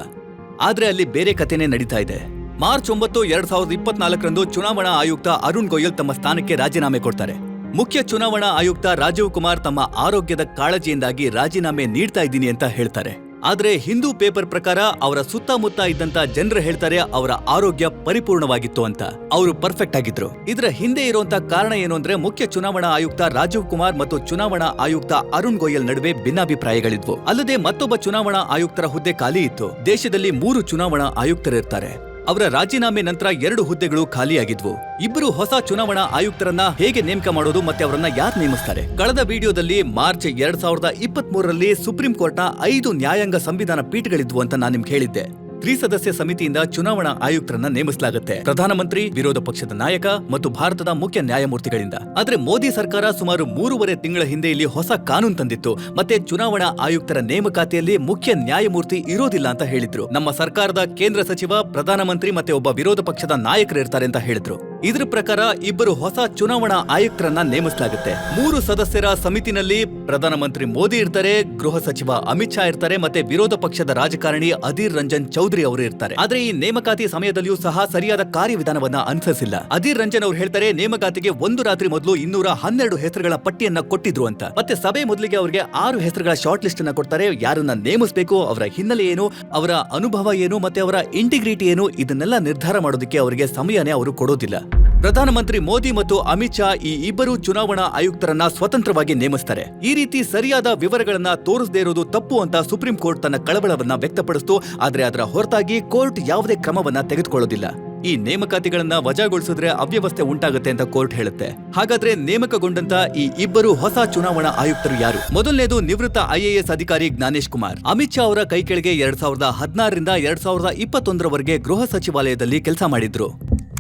ಆದ್ರೆ ಅಲ್ಲಿ ಬೇರೆ ಕಥೆನೇ ನಡೀತಾ ಇದೆ. ಮಾರ್ಚ್ ಒಂಬತ್ತು, ಎರಡ್ ಸಾವಿರದ ಇಪ್ಪತ್ನಾಲ್ಕರಂದು ಚುನಾವಣಾ ಆಯುಕ್ತ ಅರುಣ್ ಗೋಯಲ್ ತಮ್ಮ ಸ್ಥಾನಕ್ಕೆ ರಾಜೀನಾಮೆ ಕೊಡ್ತಾರೆ. ಮುಖ್ಯ ಚುನಾವಣಾ ಆಯುಕ್ತ ರಾಜೀವ್ ಕುಮಾರ್ ತಮ್ಮ ಆರೋಗ್ಯದ ಕಾಳಜಿಯಿಂದಾಗಿ ರಾಜೀನಾಮೆ ನೀಡ್ತಾ ಇದ್ದೀನಿ ಅಂತ ಹೇಳ್ತಾರೆ. ಆದ್ರೆ ಹಿಂದೂ ಪೇಪರ್ ಪ್ರಕಾರ ಅವರ ಸುತ್ತಮುತ್ತ ಇದ್ದಂತ ಜನರು ಹೇಳ್ತಾರೆ ಅವರ ಆರೋಗ್ಯ ಪರಿಪೂರ್ಣವಾಗಿತ್ತು ಅಂತ. ಅವರು ಪರ್ಫೆಕ್ಟ್ ಆಗಿದ್ರು. ಇದರ ಹಿಂದೆ ಇರುವಂತ ಕಾರಣ ಏನು ಅಂದ್ರೆ ಮುಖ್ಯ ಚುನಾವಣಾ ಆಯುಕ್ತ ರಾಜೀವ್ ಕುಮಾರ್ ಮತ್ತು ಚುನಾವಣಾ ಆಯುಕ್ತ ಅರುಣ್ ಗೋಯಲ್ ನಡುವೆ ಭಿನ್ನಾಭಿಪ್ರಾಯಗಳಿದ್ವು. ಅಲ್ಲದೆ ಮತ್ತೊಬ್ಬ ಚುನಾವಣಾ ಆಯುಕ್ತರ ಹುದ್ದೆ ಖಾಲಿ ಇತ್ತು. ದೇಶದಲ್ಲಿ ಮೂರು ಚುನಾವಣಾ ಆಯುಕ್ತರಿರ್ತಾರೆ. ಅವರ ರಾಜೀನಾಮೆ ನಂತರ ಎರಡು ಹುದ್ದೆಗಳು ಖಾಲಿಯಾಗಿದ್ವು. ಇಬ್ಬರು ಹೊಸ ಚುನಾವಣಾ ಆಯುಕ್ತರನ್ನ ಹೇಗೆ ನೇಮಕ ಮಾಡೋದು ಮತ್ತೆ ಅವರನ್ನ ಯಾರು ನೇಮಿಸ್ತಾರೆ? ಕಳೆದ ವಿಡಿಯೋದಲ್ಲಿ ಮಾರ್ಚ್ ಎರಡ್ ಸಾವಿರದ ಇಪ್ಪತ್ತ್ ಮೂರರಲ್ಲಿ ಸುಪ್ರೀಂ ಕೋರ್ಟ್ನ ಐದು ನ್ಯಾಯಾಂಗ ಸಂವಿಧಾನ ಪೀಠಗಳಿದ್ವು ಅಂತ ನಾನು ನಿಮ್ಗೆ ಹೇಳಿದ್ದೆ. ತ್ರಿಸದಸ್ಯ ಸಮಿತಿಯಿಂದ ಚುನಾವಣಾ ಆಯುಕ್ತರನ್ನ ನೇಮಿಸಲಾಗುತ್ತೆ. ಪ್ರಧಾನಮಂತ್ರಿ, ವಿರೋಧ ಪಕ್ಷದ ನಾಯಕ ಮತ್ತು ಭಾರತದ ಮುಖ್ಯ ನ್ಯಾಯಮೂರ್ತಿಗಳಿಂದ. ಆದ್ರೆ ಮೋದಿ ಸರ್ಕಾರ ಸುಮಾರು ಮೂರುವರೆ ತಿಂಗಳ ಹಿಂದೆ ಇಲ್ಲಿ ಹೊಸ ಕಾನೂನು ತಂದಿತ್ತು. ಮತ್ತೆ ಚುನಾವಣಾ ಆಯುಕ್ತರ ನೇಮಕಾತಿಯಲ್ಲಿ ಮುಖ್ಯ ನ್ಯಾಯಮೂರ್ತಿ ಇರೋದಿಲ್ಲ ಅಂತ ಹೇಳಿದ್ರು. ನಮ್ಮ ಸರ್ಕಾರದ ಕೇಂದ್ರ ಸಚಿವ, ಪ್ರಧಾನಮಂತ್ರಿ ಮತ್ತೆ ಒಬ್ಬ ವಿರೋಧ ಪಕ್ಷದ ನಾಯಕರು ಇರ್ತಾರೆ ಅಂತ ಹೇಳಿದ್ರು. ಇದ್ರ ಪ್ರಕಾರ ಇಬ್ಬರು ಹೊಸ ಚುನಾವಣಾ ಆಯುಕ್ತರನ್ನ ನೇಮಿಸಲಾಗುತ್ತೆ. ಮೂರು ಸದಸ್ಯರ ಸಮಿತಿನಲ್ಲಿ ಪ್ರಧಾನಮಂತ್ರಿ ಮೋದಿ ಇರ್ತಾರೆ, ಗೃಹ ಸಚಿವ ಅಮಿತ್ ಶಾ ಇರ್ತಾರೆ ಮತ್ತೆ ವಿರೋಧ ಪಕ್ಷದ ರಾಜಕಾರಣಿ ಅಧೀರ್ ರಂಜನ್ ಚೌಧರಿ ಅವರು ಇರ್ತಾರೆ. ಆದ್ರೆ ಈ ನೇಮಕಾತಿ ಸಮಯದಲ್ಲಿಯೂ ಸಹ ಸರಿಯಾದ ಕಾರ್ಯವಿಧಾನವನ್ನ ಅನುಸರಿಸಿಲ್ಲ. ಅಧೀರ್ ರಂಜನ್ ಅವರು ಹೇಳ್ತಾರೆ, ನೇಮಕಾತಿಗೆ ಒಂದು ರಾತ್ರಿ ಮೊದಲು ಇನ್ನೂರ ಹನ್ನೆರಡು ಹೆಸರುಗಳ ಪಟ್ಟಿಯನ್ನ ಕೊಟ್ಟಿದ್ರು ಅಂತ. ಮತ್ತೆ ಸಭೆ ಮೊದಲಿಗೆ ಅವರಿಗೆ ಆರು ಹೆಸರುಗಳ ಶಾರ್ಟ್ ಲಿಸ್ಟ್ ಅನ್ನ ಕೊಡ್ತಾರೆ, ಯಾರನ್ನ ನೇಮಿಸಬೇಕು, ಅವರ ಹಿನ್ನೆಲೆ ಏನು, ಅವರ ಅನುಭವ ಏನು, ಮತ್ತೆ ಅವರ ಇಂಟಿಗ್ರಿಟಿ ಏನು, ಇದನ್ನೆಲ್ಲ ನಿರ್ಧಾರ ಮಾಡೋದಕ್ಕೆ ಅವರಿಗೆ ಸಮಯನೇ ಅವರು ಕೊಡೋದಿಲ್ಲ. ಪ್ರಧಾನಮಂತ್ರಿ ಮೋದಿ ಮತ್ತು ಅಮಿತ್ ಶಾ ಈ ಇಬ್ಬರು ಚುನಾವಣಾ ಆಯುಕ್ತರನ್ನ ಸ್ವತಂತ್ರವಾಗಿ ನೇಮಿಸ್ತಾರೆ. ಈ ರೀತಿ ಸರಿಯಾದ ವಿವರಗಳನ್ನ ತೋರಿಸದೇ ಇರೋದು ತಪ್ಪು ಅಂತ ಸುಪ್ರೀಂ ಕೋರ್ಟ್ ತನ್ನ ಕಳವಳವನ್ನ ವ್ಯಕ್ತಪಡಿಸಿತು. ಆದರೆ ಅದರ ಹೊರತಾಗಿ ಕೋರ್ಟ್ ಯಾವುದೇ ಕ್ರಮವನ್ನ ತೆಗೆದುಕೊಳ್ಳೋದಿಲ್ಲ. ಈ ನೇಮಕಾತಿಗಳನ್ನ ವಜಾಗೊಳಿಸಿದ್ರೆ ಅವ್ಯವಸ್ಥೆ ಉಂಟಾಗುತ್ತೆ ಅಂತ ಕೋರ್ಟ್ ಹೇಳುತ್ತೆ. ಹಾಗಾದ್ರೆ ನೇಮಕಗೊಂಡಂತ ಈ ಇಬ್ಬರು ಹೊಸ ಚುನಾವಣಾ ಆಯುಕ್ತರು ಯಾರು? ಮೊದಲನೇದು ನಿವೃತ್ತ ಐಎಎಸ್ ಅಧಿಕಾರಿ ಜ್ಞಾನೇಶ್ ಕುಮಾರ್. ಅಮಿತ್ ಶಾ ಅವರ ಕೈ ಕೆಳಗೆ ಎರಡ್ ಸಾವಿರದ ಹದಿನಾರರಿಂದ ಎರಡ್ ಸಾವಿರದ ಇಪ್ಪತ್ತೊಂದರವರೆಗೆ ಗೃಹ ಸಚಿವಾಲಯದಲ್ಲಿ ಕೆಲಸ ಮಾಡಿದ್ರು.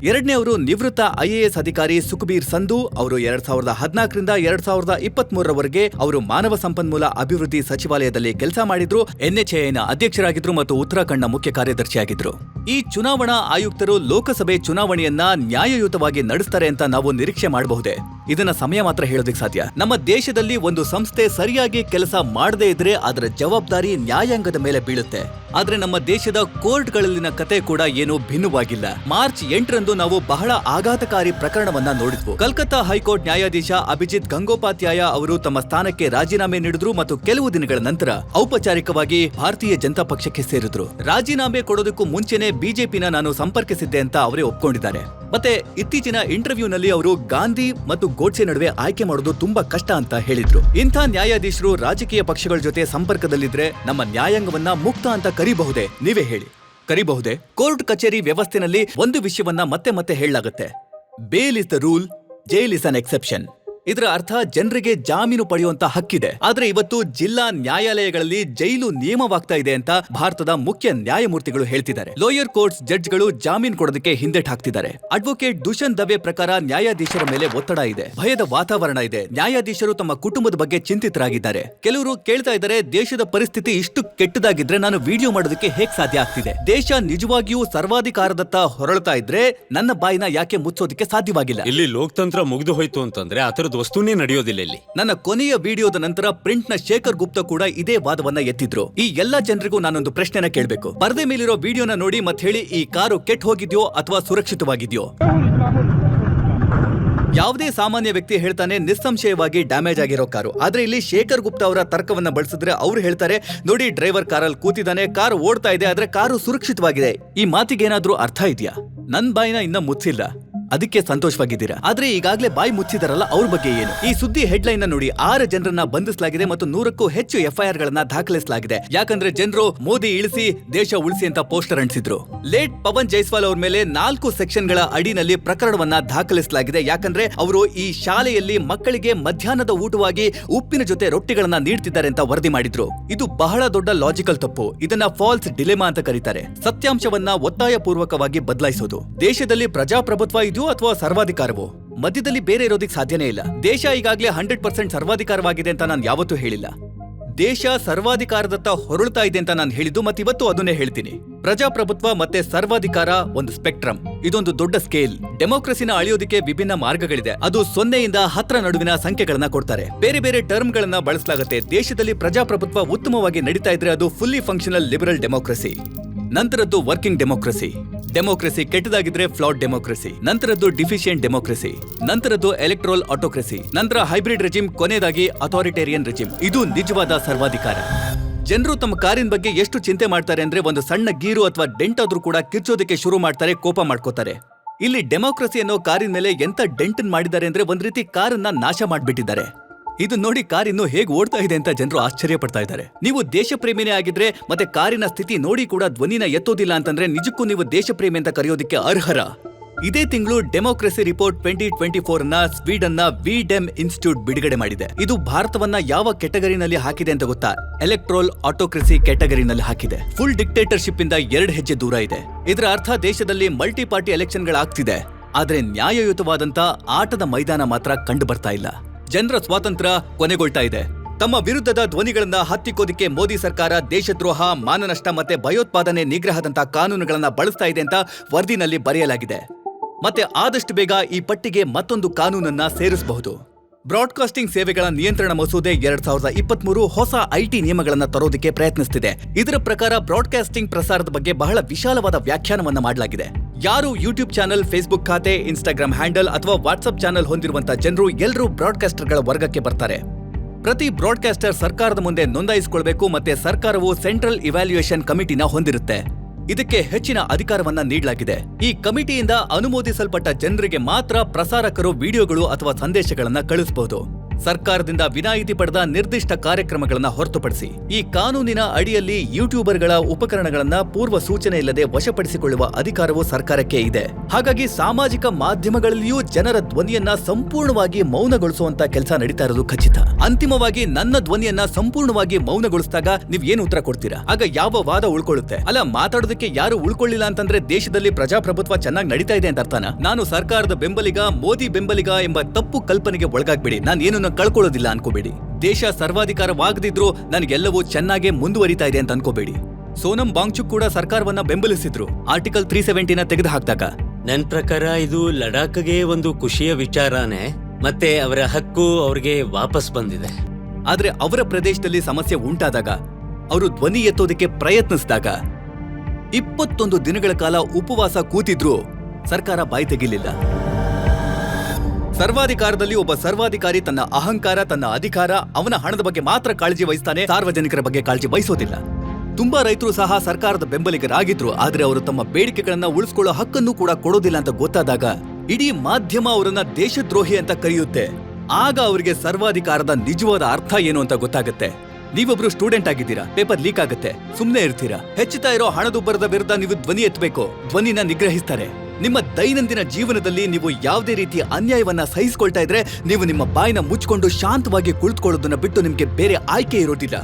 ಎರಡನೇವರು ನಿವೃತ್ತ ಐಎಎಸ್ ಅಧಿಕಾರಿ ಸುಖಬೀರ್ ಸಂಧು. ಅವರು ಎರಡ್ ಸಾವಿರದ ಹದಿನಾಲ್ಕರಿಂದ ಎರಡ್ ಸಾವಿರದ ಇಪ್ಪತ್ತ್ ಮೂರರವರೆಗೆ ಅವರು ಮಾನವ ಸಂಪನ್ಮೂಲ ಅಭಿವೃದ್ಧಿ ಸಚಿವಾಲಯದಲ್ಲಿ ಕೆಲಸ ಮಾಡಿದ್ರು. ಎನ್ಎಚ್ಎನ ಅಧ್ಯಕ್ಷರಾಗಿದ್ರು ಮತ್ತು ಉತ್ತರಾಖಂಡ್ನ ಮುಖ್ಯ ಕಾರ್ಯದರ್ಶಿಯಾಗಿದ್ರು. ಈ ಚುನಾವಣಾ ಆಯುಕ್ತರು ಲೋಕಸಭೆ ಚುನಾವಣೆಯನ್ನ ನ್ಯಾಯಯುತವಾಗಿ ನಡೆಸ್ತಾರೆ ಅಂತ ನಾವು ನಿರೀಕ್ಷೆ ಮಾಡಬಹುದೇ? ಇದನ್ನ ಸಮಯ ಮಾತ್ರ ಹೇಳೋದಕ್ಕೆ ಸಾಧ್ಯ. ನಮ್ಮ ದೇಶದಲ್ಲಿ ಒಂದು ಸಂಸ್ಥೆ ಸರಿಯಾಗಿ ಕೆಲಸ ಮಾಡದೇ ಇದ್ರೆ ಅದರ ಜವಾಬ್ದಾರಿ ನ್ಯಾಯಾಂಗದ ಮೇಲೆ ಬೀಳುತ್ತೆ. ಆದ್ರೆ ನಮ್ಮ ದೇಶದ ಕೋರ್ಟ್ಗಳಲ್ಲಿನ ಕತೆ ಕೂಡ ಏನು ಭಿನ್ನವಾಗಿಲ್ಲ. ಮಾರ್ಚ್ ಎಂಟರಂದು ನಾವು ಬಹಳ ಆಘಾತಕಾರಿ ಪ್ರಕರಣವನ್ನ ನೋಡಿದ್ವು. ಕಲ್ಕತ್ತಾ ಹೈಕೋರ್ಟ್ ನ್ಯಾಯಾಧೀಶ ಅಭಿಜಿತ್ ಗಂಗೋಪಾಧ್ಯಾಯ ಅವರು ತಮ್ಮ ಸ್ಥಾನಕ್ಕೆ ರಾಜೀನಾಮೆ ನೀಡಿದ್ರು ಮತ್ತು ಕೆಲವು ದಿನಗಳ ನಂತರ ಔಪಚಾರಿಕವಾಗಿ ಭಾರತೀಯ ಜನತಾ ಪಕ್ಷಕ್ಕೆ ಸೇರಿದ್ರು. ರಾಜೀನಾಮೆ ಕೊಡೋದಕ್ಕೂ ಮುಂಚೆನೆ ಬಿಜೆಪಿನ ನಾನು ಸಂಪರ್ಕಿಸಿದ್ದೆ ಅಂತ ಅವರೇ ಒಪ್ಕೊಂಡಿದ್ದಾರೆ. ಮತ್ತೆ ಇತ್ತೀಚಿನ ಇಂಟರ್ವ್ಯೂನಲ್ಲಿ ಅವರು ಗಾಂಧಿ ಮತ್ತು ಗೋಡ್ಸೆ ನಡುವೆ ಆಯ್ಕೆ ಮಾಡೋದು ತುಂಬಾ ಕಷ್ಟ ಅಂತ ಹೇಳಿದ್ರು. ಇಂಥ ನ್ಯಾಯಾಧೀಶರು ರಾಜಕೀಯ ಪಕ್ಷಗಳ ಜೊತೆ ಸಂಪರ್ಕದಲ್ಲಿದ್ರೆ ನಮ್ಮ ನ್ಯಾಯಾಂಗವನ್ನ ಮುಕ್ತ ಅಂತ ಕರಿಬಹುದೇ? ನೀವೇ ಹೇಳಿ. ಕರಿಬಹುದೇ? ಕೋರ್ಟ್ ಕಚೇರಿ ವ್ಯವಸ್ಥೆನಲ್ಲಿ ಒಂದು ವಿಷಯವನ್ನ ಮತ್ತೆ ಮತ್ತೆ ಹೇಳಲಾಗುತ್ತೆ. Bail is the rule jail is an exception. ಇದರ ಅರ್ಥ ಜನರಿಗೆ ಜಾಮೀನು ಪಡೆಯುವಂತ ಹಕ್ಕಿದೆ. ಆದ್ರೆ ಇವತ್ತು ಜಿಲ್ಲಾ ನ್ಯಾಯಾಲಯಗಳಲ್ಲಿ ಜೈಲು ನಿಯಮವಾಗ್ತಾ ಇದೆ ಅಂತ ಭಾರತದ ಮುಖ್ಯ ನ್ಯಾಯಮೂರ್ತಿಗಳು ಹೇಳ್ತಿದ್ದಾರೆ. ಲೋಯರ್ ಕೋರ್ಟ್ಸ್ ಜಡ್ಜ್ಗಳು ಜಾಮೀನು ಕೊಡೋದಕ್ಕೆ ಹಿಂದೆಟ್ ಹಾಕ್ತಿದ್ದಾರೆ. ಅಡ್ವೊಕೇಟ್ ದುಷನ್ ದವೆ ಪ್ರಕಾರ ನ್ಯಾಯಾಧೀಶರ ಮೇಲೆ ಒತ್ತಡ ಇದೆ. ಭಯದ ವಾತಾವರಣ ಇದೆ. ನ್ಯಾಯಾಧೀಶರು ತಮ್ಮ ಕುಟುಂಬದ ಬಗ್ಗೆ ಚಿಂತಿತರಾಗಿದ್ದಾರೆ. ಕೆಲವರು ಕೇಳ್ತಾ ಇದ್ದಾರೆ, ದೇಶದ ಪರಿಸ್ಥಿತಿ ಇಷ್ಟು ಕೆಟ್ಟದಾಗಿದ್ರೆ ನಾನು ವಿಡಿಯೋ ಮಾಡೋದಕ್ಕೆ ಹೇಗ್ ಸಾಧ್ಯ ಆಗ್ತಿದೆ? ದೇಶ ನಿಜವಾಗಿಯೂ ಸರ್ವಾಧಿಕಾರದತ್ತ ಹೊರಳ್ತಾ ಇದ್ರೆ ನನ್ನ ಬಾಯಿನ ಯಾಕೆ ಮುಚ್ಚೋದಕ್ಕೆ ಸಾಧ್ಯವಾಗಿಲ್ಲ? ಇಲ್ಲಿ ಲೋಕತಂತ್ರ ಮುಗಿದು ಹೋಯ್ತು ಅಂತಂದ್ರೆ ಆ ವಸ್ತುನೇ ನಡೆಯೋದಿಲ್ಲ ಇಲ್ಲಿ. ನನ್ನ ಕೊನೆಯ ವಿಡಿಯೋದ ನಂತರ ಪ್ರಿಂಟ್ನ ಶೇಖರ್ ಗುಪ್ತಾ ಕೂಡ ಇದೇ ವಾದವನ್ನ ಎತ್ತಿದ್ರು. ಈ ಎಲ್ಲಾ ಜನರಿಗೂ ನಾನೊಂದು ಪ್ರಶ್ನೆನ ಕೇಳಬೇಕು. ಪರದೆ ಮೇಲಿರೋ ವಿಡಿಯೋನ ನೋಡಿ ಮತ್ತೆ ಹೇಳಿ ಈ ಕಾರು ಕೆಟ್ಟ ಹೋಗಿದ್ಯೋ ಅಥವಾ ಸುರಕ್ಷಿತವಾಗಿದ್ಯೋ? ಯಾವುದೇ ಸಾಮಾನ್ಯ ವ್ಯಕ್ತಿ ಹೇಳ್ತಾನೆ ನಿಸ್ಸಂಶಯವಾಗಿ ಡ್ಯಾಮೇಜ್ ಆಗಿರೋ ಕಾರು. ಆದ್ರೆ ಇಲ್ಲಿ ಶೇಖರ್ ಗುಪ್ತಾ ಅವರ ತರ್ಕವನ್ನ ಬಳಸಿದ್ರೆ ಅವ್ರು ಹೇಳ್ತಾರೆ, ನೋಡಿ ಡ್ರೈವರ್ ಕಾರಲ್ಲಿ ಕೂತಿದ್ದಾನೆ, ಕಾರು ಓಡ್ತಾ ಇದೆ, ಆದ್ರೆ ಕಾರು ಸುರಕ್ಷಿತವಾಗಿದೆ. ಈ ಮಾತಿಗೆ ಏನಾದ್ರೂ ಅರ್ಥ ಇದೆಯಾ? ನನ್ ಬಾಯಿನ ಇನ್ನ ಮುಚ್ಚಿಲ್ಲ. ಅದಕ್ಕೆ ಸಂತೋಷವಾಗಿದ್ದೀರಾ? ಆದ್ರೆ ಈಗಾಗಲೇ ಬಾಯಿ ಮುಚ್ಚಿದಾರಲ್ಲ, ಅವ್ರ ಬಗ್ಗೆ ಏನು? ಈ ಸುದ್ದಿ ಹೆಡ್ಲೈನ್ ನೋಡಿ ಆರು ಜನರನ್ನ ಬಂಧಿಸಲಾಗಿದೆ ಮತ್ತು ನೂರಕ್ಕೂ ಹೆಚ್ಚು ಎಫ್ಐಆರ್ ಗಳನ್ನ ದಾಖಲಿಸಲಾಗಿದೆ. ಯಾಕಂದ್ರೆ ಜನರು ಮೋದಿ ಇಳಿಸಿ ದೇಶ ಉಳಿಸಿ ಅಂತ ಪೋಸ್ಟರ್ ಅಂಟಿಸಿದ್ರು. ಲೇಟ್ ಪವನ್ ಜೈಸ್ವಾಲ್ ಅವರ ಮೇಲೆ ನಾಲ್ಕು ಸೆಕ್ಷನ್ಗಳ ಅಡಿನಲ್ಲಿ ಪ್ರಕರಣವನ್ನ ದಾಖಲಿಸಲಾಗಿದೆ. ಯಾಕಂದ್ರೆ ಅವರು ಈ ಶಾಲೆಯಲ್ಲಿ ಮಕ್ಕಳಿಗೆ ಮಧ್ಯಾಹ್ನದ ಊಟವಾಗಿ ಉಪ್ಪಿನ ಜೊತೆ ರೊಟ್ಟಿಗಳನ್ನ ನೀಡ್ತಿದ್ದಾರೆ ಅಂತ ವರದಿ ಮಾಡಿದ್ರು. ಇದು ಬಹಳ ದೊಡ್ಡ ಲಾಜಿಕಲ್ ತಪ್ಪು. ಇದನ್ನ ಫಾಲ್ಸ್ ಡಿಲೆಮಾ ಅಂತ ಕರೀತಾರೆ. ಸತ್ಯಾಂಶವನ್ನ ಒತ್ತಾಯ ಪೂರ್ವಕವಾಗಿ ಬದಲಾಯಿಸೋದು. ದೇಶದಲ್ಲಿ ಪ್ರಜಾಪ್ರಭುತ್ವ ಅಥವಾ ಸರ್ವಾಧಿಕಾರವೋ? ಮಧ್ಯದಲ್ಲಿ ಬೇರೆ ಇರೋದಕ್ಕೆ ಸಾಧ್ಯನೇ ಇಲ್ಲ. ದೇಶ ಈಗಾಗಲೇ ಹಂಡ್ರೆಡ್ ಪರ್ಸೆಂಟ್ ಸರ್ವಾಧಿಕಾರವಾಗಿದೆ ಅಂತ ನಾನು ಯಾವತ್ತೂ ಹೇಳಿಲ್ಲ. ದೇಶ ಸರ್ವಾಧಿಕಾರದತ್ತ ಹೊರಳ್ತಾ ಇದೆ ಅಂತ ನಾನು ಹೇಳಿದ್ದು ಮತ್ತೆ ಇವತ್ತು ಅದನ್ನೇ ಹೇಳ್ತೀನಿ. ಪ್ರಜಾಪ್ರಭುತ್ವ ಮತ್ತೆ ಸರ್ವಾಧಿಕಾರ ಒಂದು ಸ್ಪೆಕ್ಟ್ರಮ್. ಇದೊಂದು ದೊಡ್ಡ ಸ್ಕೇಲ್. ಡೆಮೋಕ್ರಸಿನ ಅಳಿಯೋದಕ್ಕೆ ವಿಭಿನ್ನ ಮಾರ್ಗಗಳಿದೆ. ಅದು ಸೊನ್ನೆಯಿಂದ ಹತ್ರ ನಡುವಿನ ಸಂಖ್ಯೆಗಳನ್ನ ಕೊಡ್ತಾರೆ. ಬೇರೆ ಬೇರೆ ಟರ್ಮ್ ಗಳನ್ನ ಬಳಸಲಾಗುತ್ತೆ. ದೇಶದಲ್ಲಿ ಪ್ರಜಾಪ್ರಭುತ್ವ ಉತ್ತಮವಾಗಿ ನಡೀತಾ ಇದ್ರೆ ಅದು ಫುಲ್ಲಿ ಫಂಕ್ಷನಲ್ ಲಿಬರಲ್ ಡೆಮೋಕ್ರಸಿ ನಂತರದ್ದು ವರ್ಕಿಂಗ್ ಡೆಮೋಕ್ರಸಿ. ಡೆಮೋಕ್ರಸಿ ಕೆಟ್ಟದಾಗಿದ್ರೆ ಫ್ಲಾಟ್ ಡೆಮೋಕ್ರಸಿ. ನಂತರದ್ದು ಡಿಫಿಷಿಯಂಟ್ ಡೆಮೋಕ್ರಸಿ. ನಂತರದ್ದು ಎಲೆಕ್ಟ್ರೋಲ್ ಆಟೋಕ್ರಸಿ. ನಂತರ ಹೈಬ್ರಿಡ್ ರೆಜಿಮ್, ಕೊನೆಯದಾಗಿ ಅಥಾರಿಟೇರಿಯನ್ ರೆಜಿಮ್. ಇದು ನಿಜವಾದ ಸರ್ವಾಧಿಕಾರ. ಜನರು ತಮ್ಮ ಕಾರಿನ ಬಗ್ಗೆ ಎಷ್ಟು ಚಿಂತೆ ಮಾಡ್ತಾರೆ ಅಂದ್ರೆ ಒಂದು ಸಣ್ಣ ಗೀರು ಅಥವಾ ಡೆಂಟ್ ಆದ್ರೂ ಕೂಡ ಕಿರ್ಚೋದಕ್ಕೆ ಶುರು ಮಾಡ್ತಾರೆ, ಕೋಪ ಮಾಡ್ಕೋತಾರೆ. ಇಲ್ಲಿ ಡೆಮೋಕ್ರಸಿ ಅನ್ನೋ ಕಾರಿನ ಮೇಲೆ ಎಂತ ಡೆಂಟ್ ಮಾಡಿದ್ದಾರೆ ಅಂದ್ರೆ ಒಂದ್ ರೀತಿ ಕಾರನ್ನ ನಾಶ ಮಾಡ್ಬಿಟ್ಟಿದ್ದಾರೆ. ಇದು ನೋಡಿ ಕಾರ್ ಇನ್ನು ಹೇಗೆ ಓಡ್ತಾ ಇದೆ ಅಂತ ಜನರು ಆಶ್ಚರ್ಯ ಪಡ್ತಾ ಇದ್ದಾರೆ. ನೀವು ದೇಶ ಪ್ರೇಮಿನೇ ಆಗಿದ್ರೆ ಮತ್ತೆ ಕಾರಿನ ಸ್ಥಿತಿ ನೋಡಿ ಕೂಡ ಧ್ವನಿನ ಎತ್ತೋದಿಲ್ಲ ಅಂತಂದ್ರೆ ನಿಜಕ್ಕೂ ನೀವು ದೇಶ ಪ್ರೇಮಿ ಅಂತ ಕರೆಯೋದಕ್ಕೆ ಅರ್ಹರ. ಇದೇ ತಿಂಗಳು ಡೆಮೋಕ್ರಸಿ ರಿಪೋರ್ಟ್ ಟ್ವೆಂಟಿ ಟ್ವೆಂಟಿ ಫೋರ್ನ ಸ್ವೀಡನ್ನ ವಿ ಡೆಮ್ ಇನ್ಸ್ಟಿಟ್ಯೂಟ್ ಬಿಡುಗಡೆ ಮಾಡಿದೆ. ಇದು ಭಾರತವನ್ನ ಯಾವ ಕೆಟಗರಿನಲ್ಲಿ ಹಾಕಿದೆ ಅಂತ ಗೊತ್ತಾ? ಎಲೆಕ್ಟ್ರೋಲ್ ಆಟೋಕ್ರಸಿ ಕೆಟಗರಿನಲ್ಲಿ ಹಾಕಿದೆ. ಫುಲ್ ಡಿಕ್ಟೇಟರ್ಶಿಪ್ ಇಂದ ಎರಡು ಹೆಜ್ಜೆ ದೂರ ಇದೆ. ಇದರ ಅರ್ಥ ದೇಶದಲ್ಲಿ ಮಲ್ಟಿ ಪಾರ್ಟಿ ಎಲೆಕ್ಷನ್ಗಳಾಗ್ತಿದೆ. ಆದರೆ ನ್ಯಾಯಯುತವಾದಂತ ಆಟದ ಮೈದಾನ ಮಾತ್ರ ಕಂಡು ಬರ್ತಾ ಇಲ್ಲ. ಜನರ ಸ್ವಾತಂತ್ರ್ಯ ಕೊನೆಗೊಳ್ತಾ ಇದೆ. ತಮ್ಮ ವಿರುದ್ಧದ ಧ್ವನಿಗಳನ್ನ ಹತ್ತಿಕ್ಕೋದಿಕ್ಕೆ ಮೋದಿ ಸರ್ಕಾರ ದೇಶದ್ರೋಹ, ಮಾನನಷ್ಟ ಮತ್ತೆ ಭಯೋತ್ಪಾದನೆ ನಿಗ್ರಹದಂತ ಕಾನೂನುಗಳನ್ನ ಬಳಸ್ತಾ ಇದೆ ಅಂತ ವರದಿನಲ್ಲಿ ಬರೆಯಲಾಗಿದೆ. ಮತ್ತೆ ಆದಷ್ಟು ಬೇಗ ಈ ಪಟ್ಟಿಗೆ ಮತ್ತೊಂದು ಕಾನೂನನ್ನ ಸೇರಿಸಬಹುದು. ಬ್ರಾಡ್ಕಾಸ್ಟಿಂಗ್ ಸೇವೆಗಳ ನಿಯಂತ್ರಣ ಮಸೂದೆ ಎರಡ್ ಸಾವಿರದ ಇಪ್ಪತ್ಮೂರು ಹೊಸ ಐಟಿ ನಿಯಮಗಳನ್ನು ತರೋದಕ್ಕೆ ಪ್ರಯತ್ನಿಸುತ್ತಿದೆ ಇದರ ಪ್ರಕಾರ ಬ್ರಾಡ್ಕಾಸ್ಟಿಂಗ್ ಪ್ರಸಾರದ ಬಗ್ಗೆ ಬಹಳ ವಿಶಾಲವಾದ ವ್ಯಾಖ್ಯಾನವನ್ನು ಮಾಡಲಾಗಿದೆ. ಯಾರು ಯೂಟ್ಯೂಬ್ ಚಾನೆಲ್, ಫೇಸ್ಬುಕ್ ಖಾತೆ, ಇನ್ಸ್ಟಾಗ್ರಾಮ್ ಹ್ಯಾಂಡಲ್ ಅಥವಾ ವಾಟ್ಸ್ಆಪ್ ಚಾನೆಲ್ ಹೊಂದಿರುವಂತಹ ಜನರು ಎಲ್ಲರೂ ಬ್ರಾಡ್ಕಾಸ್ಟರ್ಗಳ ವರ್ಗಕ್ಕೆ ಬರ್ತಾರೆ. ಪ್ರತಿ ಬ್ರಾಡ್ಕಾಸ್ಟರ್ ಸರ್ಕಾರದ ಮುಂದೆ ನೋಂದಾಯಿಸಿಕೊಳ್ಬೇಕು ಮತ್ತೆ ಸರ್ಕಾರವು ಸೆಂಟ್ರಲ್ ಇವ್ಯಾಲ್ಯೂಯೇಷನ್ ಕಮಿಟಿನ ಹೊಂದಿರುತ್ತೆ. ಇದಕ್ಕೆ ಹೆಚ್ಚಿನ ಅಧಿಕಾರವನ್ನ ನೀಡಲಾಗಿದೆ. ಈ ಕಮಿಟಿಯಿಂದ ಅನುಮೋದಿಸಲ್ಪಟ್ಟ ಜನರಿಗೆ ಮಾತ್ರ ಪ್ರಸಾರಕರು ವಿಡಿಯೋಗಳು ಅಥವಾ ಸಂದೇಶಗಳನ್ನ ಕಳಿಸಬಹುದು ಸರ್ಕಾರದಿಂದ ವಿನಾಯಿತಿ ಪಡೆದ ನಿರ್ದಿಷ್ಟ ಕಾರ್ಯಕ್ರಮಗಳನ್ನು ಹೊರತುಪಡಿಸಿ, ಈ ಕಾನೂನಿನ ಅಡಿಯಲ್ಲಿ ಯೂಟ್ಯೂಬರ್ಗಳ ಉಪಕರಣಗಳನ್ನ ಪೂರ್ವ ಸೂಚನೆ ಇಲ್ಲದೆ ವಶಪಡಿಸಿಕೊಳ್ಳುವ ಅಧಿಕಾರವು ಸರ್ಕಾರಕ್ಕೆ ಇದೆ. ಹಾಗಾಗಿ ಸಾಮಾಜಿಕ ಮಾಧ್ಯಮಗಳಲ್ಲಿಯೂ ಜನರ ಧ್ವನಿಯನ್ನ ಸಂಪೂರ್ಣವಾಗಿ ಮೌನಗೊಳಿಸುವಂತ ಕೆಲಸ ನಡೀತಾ ಇರೋದು ಖಚಿತ. ಅಂತಿಮವಾಗಿ ನನ್ನ ಧ್ವನಿಯನ್ನ ಸಂಪೂರ್ಣವಾಗಿ ಮೌನಗೊಳಿಸಿದಾಗ ನೀವ್ ಏನು ಉತ್ತರ ಕೊಡ್ತೀರಾ? ಆಗ ಯಾವ ವಾದ ಉಳ್ಕೊಳ್ಳುತ್ತೆ? ಅಲ್ಲ, ಮಾತಾಡೋದಕ್ಕೆ ಯಾರು ಉಳ್ಕೊಳ್ಳಿಲ್ಲ ಅಂತಂದ್ರೆ ದೇಶದಲ್ಲಿ ಪ್ರಜಾಪ್ರಭುತ್ವ ಚೆನ್ನಾಗಿ ನಡೀತಾ ಇದೆ ಅಂತ ಅರ್ಥನ? ನಾನು ಸರ್ಕಾರದ ಬೆಂಬಲಿಗ, ಮೋದಿ ಬೆಂಬಲಿಗ ಎಂಬ ತಪ್ಪು ಕಲ್ಪನೆಗೆ ಒಳಗಾಗ್ಬೇಡಿ. ನಾನು ಏನನ್ನ ಕಳ್ಕೊಳ್ಳೋದಿಲ್ಲ ಅನ್ಕೋಬೇಡಿ. ದೇಶ ಸರ್ವಾಧಿಕಾರವಾಗದಿದ್ರು ನನಗೆಲ್ಲವೂ ಚೆನ್ನಾಗೇ ಮುಂದುವರಿತಾ ಇದೆ ಅಂತ ಅನ್ಕೋಬೇಡಿ. ಸೋನಂ ಬಾಂಗ್ಚುಕ್ ಕೂಡ ಸರ್ಕಾರವನ್ನ ಬೆಂಬಲಿಸಿದ್ರು. ಆರ್ಟಿಕಲ್ ತ್ರೀ ಸೆವೆಂಟಿನ ತೆಗೆದು ಹಾಕಿದಾಗ ನನ್ ಪ್ರಕಾರ ಇದು ಲಡಾಖ್ಗೆ ಒಂದು ಖುಷಿಯ ವಿಚಾರನೇ. ಮತ್ತೆ ಅವರ ಹಕ್ಕು ಅವ್ರಿಗೆ ವಾಪಸ್ ಬಂದಿದೆ. ಆದ್ರೆ ಅವರ ಪ್ರದೇಶದಲ್ಲಿ ಸಮಸ್ಯೆ ಉಂಟಾದಾಗ ಅವರು ಧ್ವನಿ ಎತ್ತೋದಕ್ಕೆ ಪ್ರಯತ್ನಿಸಿದಾಗ ಇಪ್ಪತ್ತೊಂದು ದಿನಗಳ ಕಾಲ ಉಪವಾಸ ಕೂತಿದ್ರು ಸರ್ಕಾರ ಬಾಯಿ ತೆಗಿಲಿಲ್ಲ. ಸರ್ವಾಧಿಕಾರದಲ್ಲಿ ಒಬ್ಬ ಸರ್ವಾಧಿಕಾರಿ ತನ್ನ ಅಹಂಕಾರ, ತನ್ನ ಅಧಿಕಾರ, ಅವನ ಹಣದ ಬಗ್ಗೆ ಮಾತ್ರ ಕಾಳಜಿ ವಹಿಸ್ತಾನೆ, ಸಾರ್ವಜನಿಕರ ಬಗ್ಗೆ ಕಾಳಜಿ ವಹಿಸೋದಿಲ್ಲ. ತುಂಬಾ ರೈತರು ಸಹ ಸರ್ಕಾರದ ಬೆಂಬಲಿಗರಾಗಿದ್ರು, ಆದ್ರೆ ಅವರು ತಮ್ಮ ಬೇಡಿಕೆಗಳನ್ನ ಉಳಿಸ್ಕೊಳ್ಳೋ ಹಕ್ಕನ್ನು ಕೂಡ ಕೊಡೋದಿಲ್ಲ ಅಂತ ಗೊತ್ತಾದಾಗ ಇಡೀ ಮಾಧ್ಯಮ ಅವರನ್ನ ದೇಶದ್ರೋಹಿ ಅಂತ ಕರೆಯುತ್ತೆ. ಆಗ ಅವರಿಗೆ ಸರ್ವಾಧಿಕಾರದ ನಿಜವಾದ ಅರ್ಥ ಏನು ಅಂತ ಗೊತ್ತಾಗುತ್ತೆ. ನೀವೊಬ್ರು ಸ್ಟೂಡೆಂಟ್ ಆಗಿದ್ದೀರಾ? ಪೇಪರ್ ಲೀಕ್ ಆಗುತ್ತೆ. ಸುಮ್ನೆ ಇರ್ತೀರಾ? ಹೆಚ್ಚುತ್ತಾ ಇರೋ ಹಣದುಬ್ಬರದ ವಿರುದ್ಧ ನೀವು ಧ್ವನಿ ಎತ್ತಬೇಕು ಧ್ವನಿನ ನಿಗ್ರಹಿಸ್ತಾರೆ. ನಿಮ್ಮ ದೈನಂದಿನ ಜೀವನದಲ್ಲಿ ನೀವು ಯಾವುದೇ ರೀತಿಯ ಅನ್ಯಾಯವನ್ನ ಸಹಿಸಿಕೊಳ್ತಾ ಇದ್ರೆ ನೀವು ನಿಮ್ಮ ಬಾಯಿನ ಮುಚ್ಕೊಂಡು ಶಾಂತವಾಗಿ ಕುಳಿತುಕೊಳ್ಳೋದನ್ನ ಬಿಟ್ಟು ನಿಮಗೆ ಬೇರೆ ಆಯ್ಕೆ ಇರೋದಿಲ್ಲ.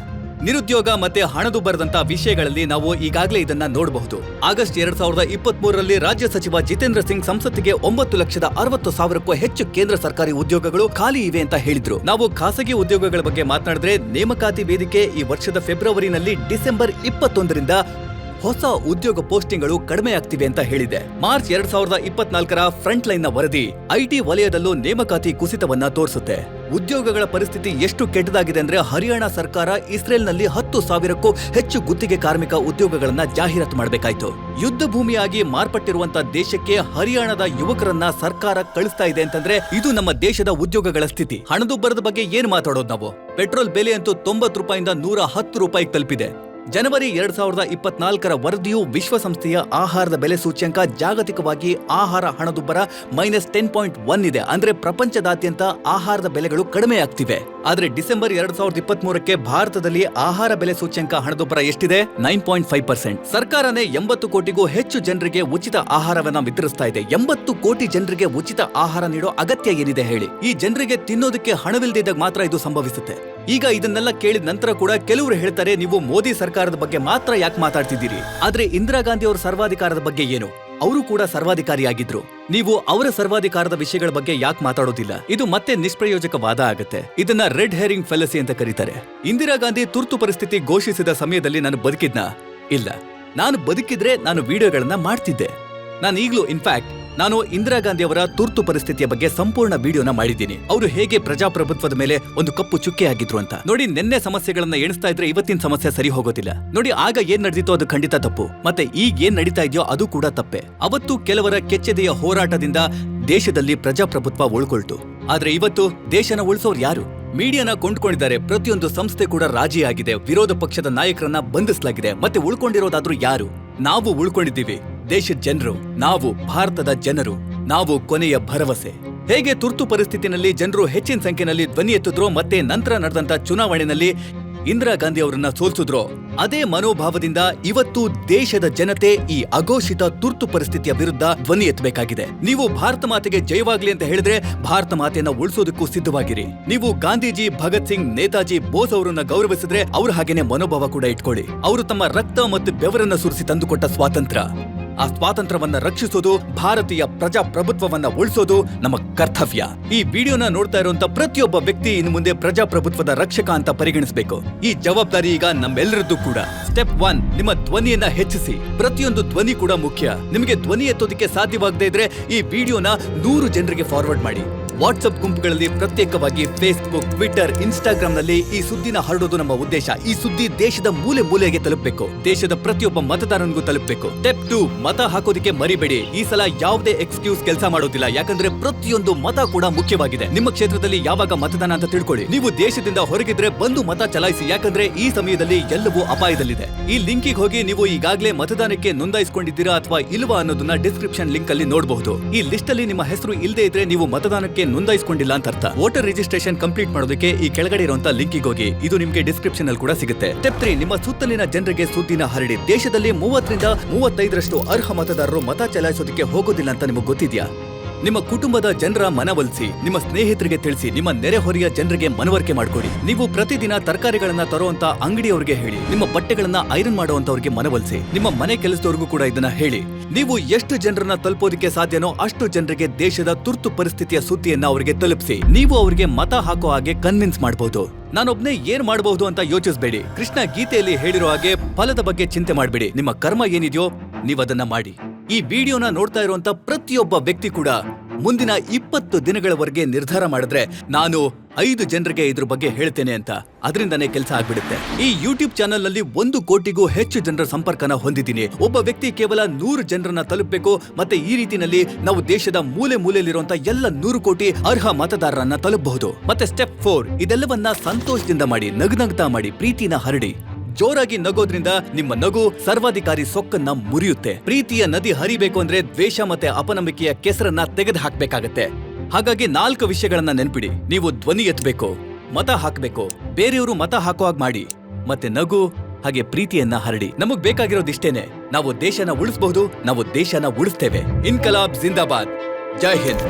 ನಿರುದ್ಯೋಗ ಮತ್ತೆ ಹಣದುಬ್ಬರದಂತ ವಿಷಯಗಳಲ್ಲಿ ನಾವು ಈಗಾಗಲೇ ಇದನ್ನ ನೋಡಬಹುದು. ಆಗಸ್ಟ್ ಎರಡ್ ಸಾವಿರದ ಇಪ್ಪತ್ತ್ ಮೂರರಲ್ಲಿ ರಾಜ್ಯ ಸಚಿವ ಜಿತೇಂದ್ರ ಸಿಂಗ್ ಸಂಸತ್ತಿಗೆ ಒಂಬತ್ತು ಲಕ್ಷದ ಅರವತ್ತು ಸಾವಿರಕ್ಕೂ ಹೆಚ್ಚು ಕೇಂದ್ರ ಸರ್ಕಾರಿ ಉದ್ಯೋಗಗಳು ಖಾಲಿ ಇವೆ ಅಂತ ಹೇಳಿದ್ರು. ನಾವು ಖಾಸಗಿ ಉದ್ಯೋಗಗಳ ಬಗ್ಗೆ ಮಾತನಾಡಿದ್ರೆ ನೇಮಕಾತಿ ವೇದಿಕೆ ಈ ವರ್ಷದ ಫೆಬ್ರವರಿನಲ್ಲಿ ಡಿಸೆಂಬರ್ ಇಪ್ಪತ್ತೊಂದರಿಂದ ಹೊಸ ಉದ್ಯೋಗ ಪೋಸ್ಟಿಂಗ್ಗಳು ಕಡಿಮೆ ಆಗ್ತಿವೆ ಅಂತ ಹೇಳಿದೆ. ಮಾರ್ಚ್ ಎರಡ್ ಸಾವಿರದ ಇಪ್ಪತ್ನಾಲ್ಕರ ಫ್ರಂಟ್ ಲೈನ್ನ ವರದಿ ಐಟಿ ವಲಯದಲ್ಲೂ ನೇಮಕಾತಿ ಕುಸಿತವನ್ನ ತೋರಿಸುತ್ತೆ. ಉದ್ಯೋಗಗಳ ಪರಿಸ್ಥಿತಿ ಎಷ್ಟು ಕೆಟ್ಟದಾಗಿದೆ ಅಂದ್ರೆ ಹರಿಯಾಣ ಸರ್ಕಾರ ಇಸ್ರೇಲ್ನಲ್ಲಿ ಹತ್ತು ಸಾವಿರಕ್ಕೂ ಹೆಚ್ಚು ಗುತ್ತಿಗೆ ಕಾರ್ಮಿಕ ಉದ್ಯೋಗಗಳನ್ನ ಜಾಹೀರಾತು ಮಾಡಬೇಕಾಯ್ತು. ಯುದ್ಧ ಭೂಮಿಯಾಗಿ ಮಾರ್ಪಟ್ಟಿರುವಂತ ದೇಶಕ್ಕೆ ಹರಿಯಾಣದ ಯುವಕರನ್ನ ಸರ್ಕಾರ ಕಳಿಸ್ತಾ ಇದೆ ಅಂತಂದ್ರೆ ಇದು ನಮ್ಮ ದೇಶದ ಉದ್ಯೋಗಗಳ ಸ್ಥಿತಿ. ಹಣದುಬ್ಬರದ ಬಗ್ಗೆ ಏನ್ ಮಾತಾಡೋದು ನಾವು? ಪೆಟ್ರೋಲ್ ಬೆಲೆ ಅಂತೂ ತೊಂಬತ್ತು ರೂಪಾಯಿಂದ ನೂರ ಹತ್ತು ರೂಪಾಯಿಗೆ ತಲುಪಿದೆ. ಜನವರಿ ಎರಡ್ ಸಾವಿರದ ಇಪ್ಪತ್ನಾಲ್ಕರ ವರದಿಯು ವಿಶ್ವಸಂಸ್ಥೆಯ ಆಹಾರದ ಬೆಲೆ ಸೂಚ್ಯಂಕ ಜಾಗತಿಕವಾಗಿ ಆಹಾರ ಹಣದುಬ್ಬರ ಮೈನಸ್ ಟೆನ್ ಪಾಯಿಂಟ್ ಒನ್ ಇದೆ. ಅಂದ್ರೆ ಪ್ರಪಂಚದಾದ್ಯಂತ ಆಹಾರದ ಬೆಲೆಗಳು ಕಡಿಮೆ ಆಗ್ತಿವೆ ಆದ್ರೆ ಡಿಸೆಂಬರ್ ಎರಡ್ ಸಾವಿರದ ಇಪ್ಪತ್ತ್ ಮೂರಕ್ಕೆ ಭಾರತದಲ್ಲಿ ಆಹಾರ ಬೆಲೆ ಸೂಚ್ಯಂಕ ಹಣದುಬ್ಬರ ಎಷ್ಟಿದೆ? Nine point five percent. ಸರ್ಕಾರನೇ ಎಂಬತ್ತು ಕೋಟಿಗೂ ಹೆಚ್ಚು ಜನರಿಗೆ ಉಚಿತ ಆಹಾರವನ್ನ ವಿತರಿಸ್ತಾ ಇದೆ. ಎಂಬತ್ತು ಕೋಟಿ ಜನರಿಗೆ ಉಚಿತ ಆಹಾರ ನೀಡೋ ಅಗತ್ಯ ಏನಿದೆ ಹೇಳಿ. ಈ ಜನರಿಗೆ ತಿನ್ನೋದಕ್ಕೆ ಹಣವಿಲ್ಲದಿದ್ದಾಗ ಮಾತ್ರ ಇದು ಸಂಭವಿಸುತ್ತೆ. ಈಗ ಇದನ್ನೆಲ್ಲ ಕೇಳಿದ ನಂತರ ಕೂಡ ಕೆಲವರು ಹೇಳ್ತಾರೆ, ನೀವು ಮೋದಿ ಸರ್ಕಾರದ ಬಗ್ಗೆ ಮಾತ್ರ ಯಾಕೆ ಮಾತಾಡ್ತಿದ್ದೀರಿ? ಆದ್ರೆ ಇಂದಿರಾ ಗಾಂಧಿ ಅವರ ಸರ್ವಾಧಿಕಾರದ ಬಗ್ಗೆ ಏನು? ಅವರು ಕೂಡ ಸರ್ವಾಧಿಕಾರಿಯಾಗಿದ್ರು. ನೀವು ಅವರ ಸರ್ವಾಧಿಕಾರದ ವಿಷಯಗಳ ಬಗ್ಗೆ ಯಾಕೆ ಮಾತಾಡೋದಿಲ್ಲ? ಇದು ಮತ್ತೆ ನಿಷ್ಪ್ರಯೋಜಕ ವಾದ ಆಗುತ್ತೆ. ಇದನ್ನ ರೆಡ್ ಹೇರಿಂಗ್ ಫೆಲಸಿ ಅಂತ ಕರೀತಾರೆ. ಇಂದಿರಾ ಗಾಂಧಿ ತುರ್ತು ಪರಿಸ್ಥಿತಿ ಘೋಷಿಸಿದ ಸಮಯದಲ್ಲಿ ನಾನು ಬದುಕಿದ್ನ? ಇಲ್ಲ. ನಾನು ಬದುಕಿದ್ರೆ ನಾನು ವಿಡಿಯೋಗಳನ್ನ ಮಾಡ್ತಿದ್ದೆ. ನಾನು ಈಗಲೂ ಇನ್ಫ್ಯಾಕ್ಟ್ ನಾನು ಇಂದಿರಾ ಗಾಂಧಿ ಅವರ ತುರ್ತು ಪರಿಸ್ಥಿತಿಯ ಬಗ್ಗೆ ಸಂಪೂರ್ಣ ವಿಡಿಯೋನ ಮಾಡಿದ್ದೀನಿ. ಅವರು ಹೇಗೆ ಪ್ರಜಾಪ್ರಭುತ್ವದ ಮೇಲೆ ಒಂದು ಕಪ್ಪು ಚುಕ್ಕೆ ಆಗಿದ್ರು ಅಂತ. ನೋಡಿ, ನಿನ್ನೆ ಸಮಸ್ಯೆಗಳನ್ನ ಎಣಿಸ್ತಾ ಇದ್ರೆ ಇವತ್ತಿನ ಸಮಸ್ಯೆ ಸರಿ ಹೋಗೋದಿಲ್ಲ. ನೋಡಿ, ಆಗ ಏನ್ ನಡೆದಿತ್ತು ಅದು ಖಂಡಿತ ತಪ್ಪು. ಮತ್ತೆ ಈಗ ಏನ್ ನಡೀತಾ ಇದೆಯೋ ಅದು ಕೂಡ ತಪ್ಪೆ. ಅವತ್ತು ಕೆಲವರ ಕೆಚ್ಚೆದೆಯ ಹೋರಾಟದಿಂದ ದೇಶದಲ್ಲಿ ಪ್ರಜಾಪ್ರಭುತ್ವ ಉಳ್ಕೊಳ್ತು. ಆದ್ರೆ ಇವತ್ತು ದೇಶನ ಉಳಿಸೋರು ಯಾರು? ಮೀಡಿಯಾನ ಕೊಂಡ್ಕೊಂಡಿದ್ದಾರೆ. ಪ್ರತಿಯೊಂದು ಸಂಸ್ಥೆ ಕೂಡ ರಾಜಿಯಾಗಿದೆ. ವಿರೋಧ ಪಕ್ಷದ ನಾಯಕರನ್ನ ಬಂಧಿಸಲಾಗಿದೆ. ಮತ್ತೆ ಉಳ್ಕೊಂಡಿರೋದಾದ್ರೂ ಯಾರು? ನಾವು ಉಳ್ಕೊಂಡಿದ್ದೀವಿ. ದೇಶದ ಜನರು, ನಾವು ಭಾರತದ ಜನರು, ನಾವು ಕೊನೆಯ ಭರವಸೆ. ಹೇಗೆ ತುರ್ತು ಪರಿಸ್ಥಿತಿನಲ್ಲಿ ಜನರು ಹೆಚ್ಚಿನ ಸಂಖ್ಯೆಯಲ್ಲಿ ಧ್ವನಿ ಎತ್ತಿದ್ರೋ ಮತ್ತೆ ನಂತರ ನಡೆದಂತ ಚುನಾವಣೆಯಲ್ಲಿ ಇಂದಿರಾ ಗಾಂಧಿ ಅವರನ್ನ ಸೋಲ್ಸಿದ್ರು? ಅದೇ ಮನೋಭಾವದಿಂದ ಇವತ್ತು ದೇಶದ ಜನತೆ ಈ ಅಘೋಷಿತ ತುರ್ತು ಪರಿಸ್ಥಿತಿಯ ವಿರುದ್ಧ ಧ್ವನಿ ಎತ್ತಬೇಕಾಗಿದೆ. ನೀವು ಭಾರತ ಮಾತೆಗೆ ಜಯವಾಗ್ಲಿ ಅಂತ ಹೇಳಿದ್ರೆ ಭಾರತ ಮಾತೆಯನ್ನ ಉಳಿಸೋದಕ್ಕೂ ಸಿದ್ಧವಾಗಿರಿ. ನೀವು ಗಾಂಧೀಜಿ, ಭಗತ್ ಸಿಂಗ್, ನೇತಾಜಿ, ಬೋಸ್ ಅವರನ್ನ ಗೌರವಿಸಿದ್ರೆ ಅವ್ರ ಹಾಗೇನೆ ಮನೋಭಾವ ಕೂಡ ಇಟ್ಕೊಳ್ಳಿ. ಅವರು ತಮ್ಮ ರಕ್ತ ಮತ್ತು ಬೆವರನ್ನ ಸುರಿಸಿ ತಂದುಕೊಟ್ಟ ಸ್ವಾತಂತ್ರ್ಯ. ಆ ಸ್ವಾತಂತ್ರ್ಯವನ್ನ ರಕ್ಷಿಸೋದು, ಭಾರತೀಯ ಪ್ರಜಾಪ್ರಭುತ್ವವನ್ನ ಉಳಿಸೋದು ನಮ್ಮ ಕರ್ತವ್ಯ. ಈ ವಿಡಿಯೋನ ನೋಡ್ತಾ ಇರುವಂತ ಪ್ರತಿಯೊಬ್ಬ ವ್ಯಕ್ತಿ ಇನ್ನು ಮುಂದೆ ಪ್ರಜಾಪ್ರಭುತ್ವದ ರಕ್ಷಕ ಅಂತ ಪರಿಗಣಿಸಬೇಕು. ಈ ಜವಾಬ್ದಾರಿ ಈಗ ನಮ್ಮೆಲ್ಲರದ್ದು ಕೂಡ. ಸ್ಟೆಪ್ ಒನ್ ನಿಮ್ಮ ಧ್ವನಿಯನ್ನ ಹೆಚ್ಚಿಸಿ. ಪ್ರತಿಯೊಂದು ಧ್ವನಿ ಕೂಡ ಮುಖ್ಯ. ನಿಮಗೆ ಧ್ವನಿ ಎತ್ತೋದಕ್ಕೆ ಸಾಧ್ಯವಾಗದೇ ಇದ್ರೆ ಈ ವಿಡಿಯೋನ ನೂರು ಜನರಿಗೆ ಫಾರ್ವರ್ಡ್ ಮಾಡಿ. ವಾಟ್ಸ್ಆಪ್ ಗುಂಪುಗಳಲ್ಲಿ ಪ್ರತ್ಯೇಕವಾಗಿ ಫೇಸ್ಬುಕ್ ಟ್ವಿಟರ್ ಇನ್ಸ್ಟಾಗ್ರಾಮ್ನಲ್ಲಿ ಈ ಸುದ್ದಿನ ಹರಡೋದು ನಮ್ಮ ಉದ್ದೇಶ. ಈ ಸುದ್ದಿ ದೇಶದ ಮೂಲೆ ಮೂಲೆಗೆ ತಲುಪಬೇಕು. ದೇಶದ ಪ್ರತಿಯೊಬ್ಬ ಮತದಾರನಿಗೂ ತಲುಪಬೇಕು. ಸ್ಟೆಪ್ ಟು ಮತ ಹಾಕೋದಕ್ಕೆ ಮರಿಬೇಡಿ. ಈ ಸಲ ಯಾವುದೇ ಎಕ್ಸ್ಕ್ಯೂಸ್ ಕೆಲಸ ಮಾಡೋದಿಲ್ಲ. ಯಾಕಂದ್ರೆ ಪ್ರತಿಯೊಂದು ಮತ ಕೂಡ ಮುಖ್ಯವಾಗಿದೆ. ನಿಮ್ಮ ಕ್ಷೇತ್ರದಲ್ಲಿ ಯಾವಾಗ ಮತದಾನ ಅಂತ ತಿಳ್ಕೊಳ್ಳಿ. ನೀವು ದೇಶದಿಂದ ಹೊರಗಿದ್ರೆ ಬಂದು ಮತ ಚಲಾಯಿಸಿ. ಯಾಕಂದ್ರೆ ಈ ಸಮಯದಲ್ಲಿ ಎಲ್ಲವೂ ಅಪಾಯದಲ್ಲಿದೆ. ಈ ಲಿಂಕಿಗೆ ಹೋಗಿ ನೀವು ಈಗಾಗಲೇ ಮತದಾನಕ್ಕೆ ನೋಂದಾಯಿಸಿಕೊಂಡಿದ್ದೀರಾ ಅಥವಾ ಇಲ್ವಾ ಅನ್ನೋದನ್ನ ಡಿಸ್ಕ್ರಿಪ್ಷನ್ ಲಿಂಕ್ ಅಲ್ಲಿ ನೋಡಬಹುದು. ಈ ಲಿಸ್ಟ್ ಅಲ್ಲಿ ನಿಮ್ಮ ಹೆಸರು ಇಲ್ಲದೆ ಇದ್ರೆ ನೀವು ಮತದಾನಕ್ಕೆ ನೋಂದಾಯಿಸಿಕೊಂಡಿಲ್ಲ ಅಂತ ಅರ್ಥ. ವೋಟರ್ ರಿಜಿಸ್ಟ್ರೇಷನ್ ಕಂಪ್ಲೀಟ್ ಮಾಡೋದಕ್ಕೆ ಈ ಕೆಳಗಡೆ ಇರುವಂತ ಲಿಂಕಿಗೆ ಹೋಗಿ. ಇದು ನಿಮಗೆ ಡಿಸ್ಕ್ರಿಪ್ಷನ್ ಅಲ್ಲಿ ಕೂಡ ಸಿಗುತ್ತೆ. ಸ್ಟೆಪ್ ತ್ರೀ ನಿಮ್ಮ ಸುತ್ತಲಿನ ಜನರಿಗೆ ಸುದ್ದಿನ ಹರಡಿ. ದೇಶದಲ್ಲಿ ಮೂವತ್ತರಿಂದ ಮೂವತ್ತೈದರಷ್ಟು ಅರ್ಹ ಮತದಾರರು ಮತ ಚಲಾಯಿಸೋದಕ್ಕೆ ಹೋಗೋದಿಲ್ಲ ಅಂತ ನಿಮಗೆ ಗೊತ್ತಿದ್ಯಾ? ನಿಮ್ಮ ಕುಟುಂಬದ ಜನರ ಮನವೊಲಿಸಿ ನಿಮ್ಮ ಸ್ನೇಹಿತರಿಗೆ ತಿಳಿಸಿ, ನಿಮ್ಮ ನೆರೆಹೊರೆಯ ಜನರಿಗೆ ಮನವರಿಕೆ ಮಾಡಿಕೊಡಿ. ನೀವು ಪ್ರತಿದಿನ ತರಕಾರಿಗಳನ್ನ ತರುವಂತ ಅಂಗಡಿಯವರಿಗೆ ಹೇಳಿ, ನಿಮ್ಮ ಬಟ್ಟೆಗಳನ್ನ ಐರನ್ ಮಾಡುವಂತವರಿಗೆ ಮನವೊಲಿಸಿ ನಿಮ್ಮ ಮನೆ ಕೆಲಸದವರಿಗೂ ಕೂಡ ಇದನ್ನ ಹೇಳಿ. ನೀವು ಎಷ್ಟು ಜನರನ್ನ ತಲುಪೋದಕ್ಕೆ ಸಾಧ್ಯನೋ ಅಷ್ಟು ಜನರಿಗೆ ದೇಶದ ತುರ್ತು ಪರಿಸ್ಥಿತಿಯ ಸುದ್ದಿಯನ್ನ ಅವರಿಗೆ ತಲುಪಿಸಿ. ನೀವು ಅವರಿಗೆ ಮತ ಹಾಕೋ ಹಾಗೆ ಕನ್ವಿನ್ಸ್ ಮಾಡಬಹುದು ನಾನೊಬ್ನೇ ಏನ್ ಮಾಡಬಹುದು ಅಂತ ಯೋಚಿಸಬೇಡಿ. ಕೃಷ್ಣ ಗೀತೆಯಲ್ಲಿ ಹೇಳಿರೋ ಹಾಗೆ ಫಲದ ಬಗ್ಗೆ ಚಿಂತೆ ಮಾಡಬೇಡಿ. ನಿಮ್ಮ ಕರ್ಮ ಏನಿದೆಯೋ ನೀವದನ್ನ ಮಾಡಿ. ಈ ವಿಡಿಯೋನ ನೋಡ್ತಾ ಇರುವಂತ ಪ್ರತಿಯೊಬ್ಬ ವ್ಯಕ್ತಿ ಕೂಡ ಮುಂದಿನ ಇಪ್ಪತ್ತು ದಿನಗಳವರೆಗೆ ನಿರ್ಧಾರ ಮಾಡಿದ್ರೆ ನಾನು ಐದು ಜನರಿಗೆ ಇದ್ರ ಬಗ್ಗೆ ಹೇಳ್ತೇನೆ ಅಂತ. ಅದರಿಂದನೇ ಕೆಲಸ ಆಗ್ಬಿಡುತ್ತೆ. ಈ ಯೂಟ್ಯೂಬ್ ಚಾನೆಲ್ನಲ್ಲಿ ಒಂದು ಕೋಟಿಗೂ ಹೆಚ್ಚು ಜನರ ಸಂಪರ್ಕನ ಹೊಂದಿದ್ದೀನಿ. ಒಬ್ಬ ವ್ಯಕ್ತಿ ಕೇವಲ ನೂರು ಜನರನ್ನ ತಲುಪಬೇಕು, ಮತ್ತೆ ಈ ರೀತಿನಲ್ಲಿ ನಾವು ದೇಶದ ಮೂಲೆ ಮೂಲೆಯಲ್ಲಿರುವಂತಹ ಎಲ್ಲ ನೂರು ಕೋಟಿ ಅರ್ಹ ಮತದಾರರನ್ನ ತಲುಪಬಹುದು. ಮತ್ತೆ ಸ್ಟೆಪ್ ಫೋರ್ ಇದೆಲ್ಲವನ್ನ ಸಂತೋಷದಿಂದ ಮಾಡಿ, ನಗ್ನಗ್ತಾ ಮಾಡಿ, ಪ್ರೀತಿನ ಹರಡಿ. ಜೋರಾಗಿ ನಗೋದ್ರಿಂದ ನಿಮ್ಮ ನಗು ಸರ್ವಾಧಿಕಾರಿ ಸೊಕ್ಕನ್ನ ಮುರಿಯುತ್ತೆ. ಪ್ರೀತಿಯ ನದಿ ಹರಿಬೇಕು ಅಂದ್ರೆ ದ್ವೇಷ ಮತ್ತೆ ಅಪನಂಬಿಕೆಯ ಕೆಸರನ್ನ ತೆಗೆದು ಹಾಕ್ಬೇಕಾಗತ್ತೆ ಹಾಗಾಗಿ ನಾಲ್ಕು ವಿಷಯಗಳನ್ನ ನೆನ್ಪಿಡಿ. ನೀವು ಧ್ವನಿ ಎತ್ತಬೇಕು ಮತ ಹಾಕ್ಬೇಕು, ಬೇರೆಯವರು ಮತ ಹಾಕೋ ಹಾಗೆ ಮಾಡಿ. ಮತ್ತೆ ನಗು, ಹಾಗೆ ಪ್ರೀತಿಯನ್ನ ಹರಡಿ. ನಮಗ್ ಬೇಕಾಗಿರೋದಿಷ್ಟೇನೆ. ನಾವು ದೇಶನ ಉಳಿಸಬಹುದು, ನಾವು ದೇಶನ ಉಳಿಸ್ತೇವೆ. ಇನ್ಕಲಾಬ್ ಜಿಂದಾಬಾದ್. ಜೈ ಹಿಂದ್.